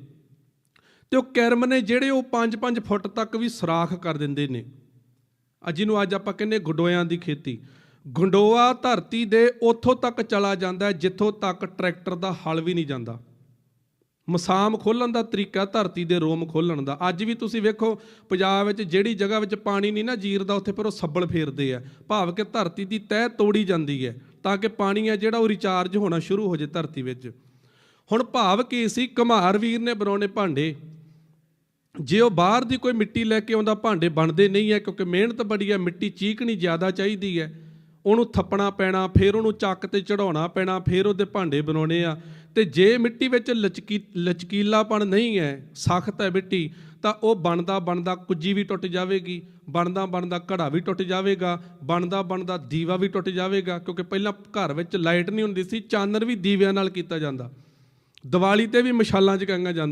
ਤੇ ਉਹ ਕਿਰਮ ਨੇ ਜਿਹੜੇ ਉਹ 5-5 ਫੁੱਟ ਤੱਕ ਵੀ ਸਰਾਖ ਕਰ ਦਿੰਦੇ ਨੇ। ਜਿਹਨੂੰ ਅੱਜ ਆਪਾਂ ਕਹਿੰਦੇ ਗੁੰਡੋਆਂ ਦੀ ਖੇਤੀ। ਗੰਡੋਆ ਧਰਤੀ ਦੇ ਉੱਥੋਂ ਤੱਕ ਚਲਾ ਜਾਂਦਾ ਜਿੱਥੋਂ ਤੱਕ ਟਰੈਕਟਰ ਦਾ ਹਲ ਵੀ ਨਹੀਂ ਜਾਂਦਾ। ਮਸਾਮ ਖੋਲਣ ਦਾ ਤਰੀਕਾ, ਧਰਤੀ ਦੇ ਰੋਮ ਖੋਲਣ ਦਾ। ਅੱਜ ਵੀ ਤੁਸੀਂ ਵੇਖੋ, ਪੰਜਾਬ ਵਿੱਚ ਜਿਹੜੀ ਜਗ੍ਹਾ ਵਿੱਚ ਪਾਣੀ ਨਹੀਂ ਨਾ ਜੀਰਦਾ, ਉੱਥੇ ਪਰ ਉਹ ਸੱਬਲ ਫੇਰਦੇ ਆ। ਭਾਵ ਕਿ ਧਰਤੀ ਦੀ ਤਹਿ ਤੋੜੀ ਜਾਂਦੀ ਹੈ, ਤਾਂ ਕਿ ਪਾਣੀ ਹੈ ਜਿਹੜਾ ਉਹ ਰਿਚਾਰਜ ਹੋਣਾ ਸ਼ੁਰੂ ਹੋ ਜੇ ਧਰਤੀ ਵਿੱਚ। ਹੁਣ ਭਾਵ ਕੀ ਸੀ ਕੁਮਾਰ ਵੀਰ ਨੇ ਬਣਾਉਣੇ ਭਾਂਡੇ। ਜੇ ਉਹ ਬਾਹਰ ਦੀ ਕੋਈ ਮਿੱਟੀ ਲੈ ਕੇ ਆਉਂਦਾ, ਭਾਂਡੇ ਬਣਦੇ ਨਹੀਂ ਹੈ ਕਿਉਂਕਿ ਮਿਹਨਤ ਬੜੀ ਹੈ ਮਿੱਟੀ ਚੀਕਣੀ ਜ਼ਿਆਦਾ ਚਾਹੀਦੀ ਹੈ ਉਹਨੂੰ ਥੱਪਣਾ ਪੈਣਾ, ਫਿਰ ਉਹਨੂੰ ਚੱਕ ਤੇ ਚੜਾਉਣਾ ਪੈਣਾ, ਫਿਰ ਉਹਦੇ ਭਾਂਡੇ ਬਣਾਉਣੇ ਆ। ਤੇ ਜੇ ਮਿੱਟੀ ਵਿੱਚ ਲਚਕੀ, ਲਚਕੀਲਾਪਣ ਨਹੀਂ ਹੈ ਸਖਤ ਹੈ ਮਿੱਟੀ, ਤਾਂ ਉਹ ਬਣਦਾ ਬਣਦਾ ਕੁੱਜੀ ਵੀ ਟੁੱਟ ਜਾਵੇਗੀ, ਬਣਦਾ ਬਣਦਾ ਘੜਾ ਵੀ ਟੁੱਟ ਜਾਵੇਗਾ, ਬਣਦਾ ਬਣਦਾ ਦੀਵਾ ਵੀ ਟੁੱਟ ਜਾਵੇਗਾ, ਕਿਉਂਕਿ ਪਹਿਲਾਂ ਘਰ ਵਿੱਚ ਲਾਈਟ ਨਹੀਂ ਹੁੰਦੀ ਸੀ, ਚਾਨਣ ਵੀ ਦੀਵਿਆਂ ਨਾਲ ਕੀਤਾ ਜਾਂਦਾ। ਦੀਵਾਲੀ ਤੇ ਵੀ ਮਸ਼ਾਲਾਂ ਜਗਾਈਆਂ ਜਾਂਦੀਆਂ।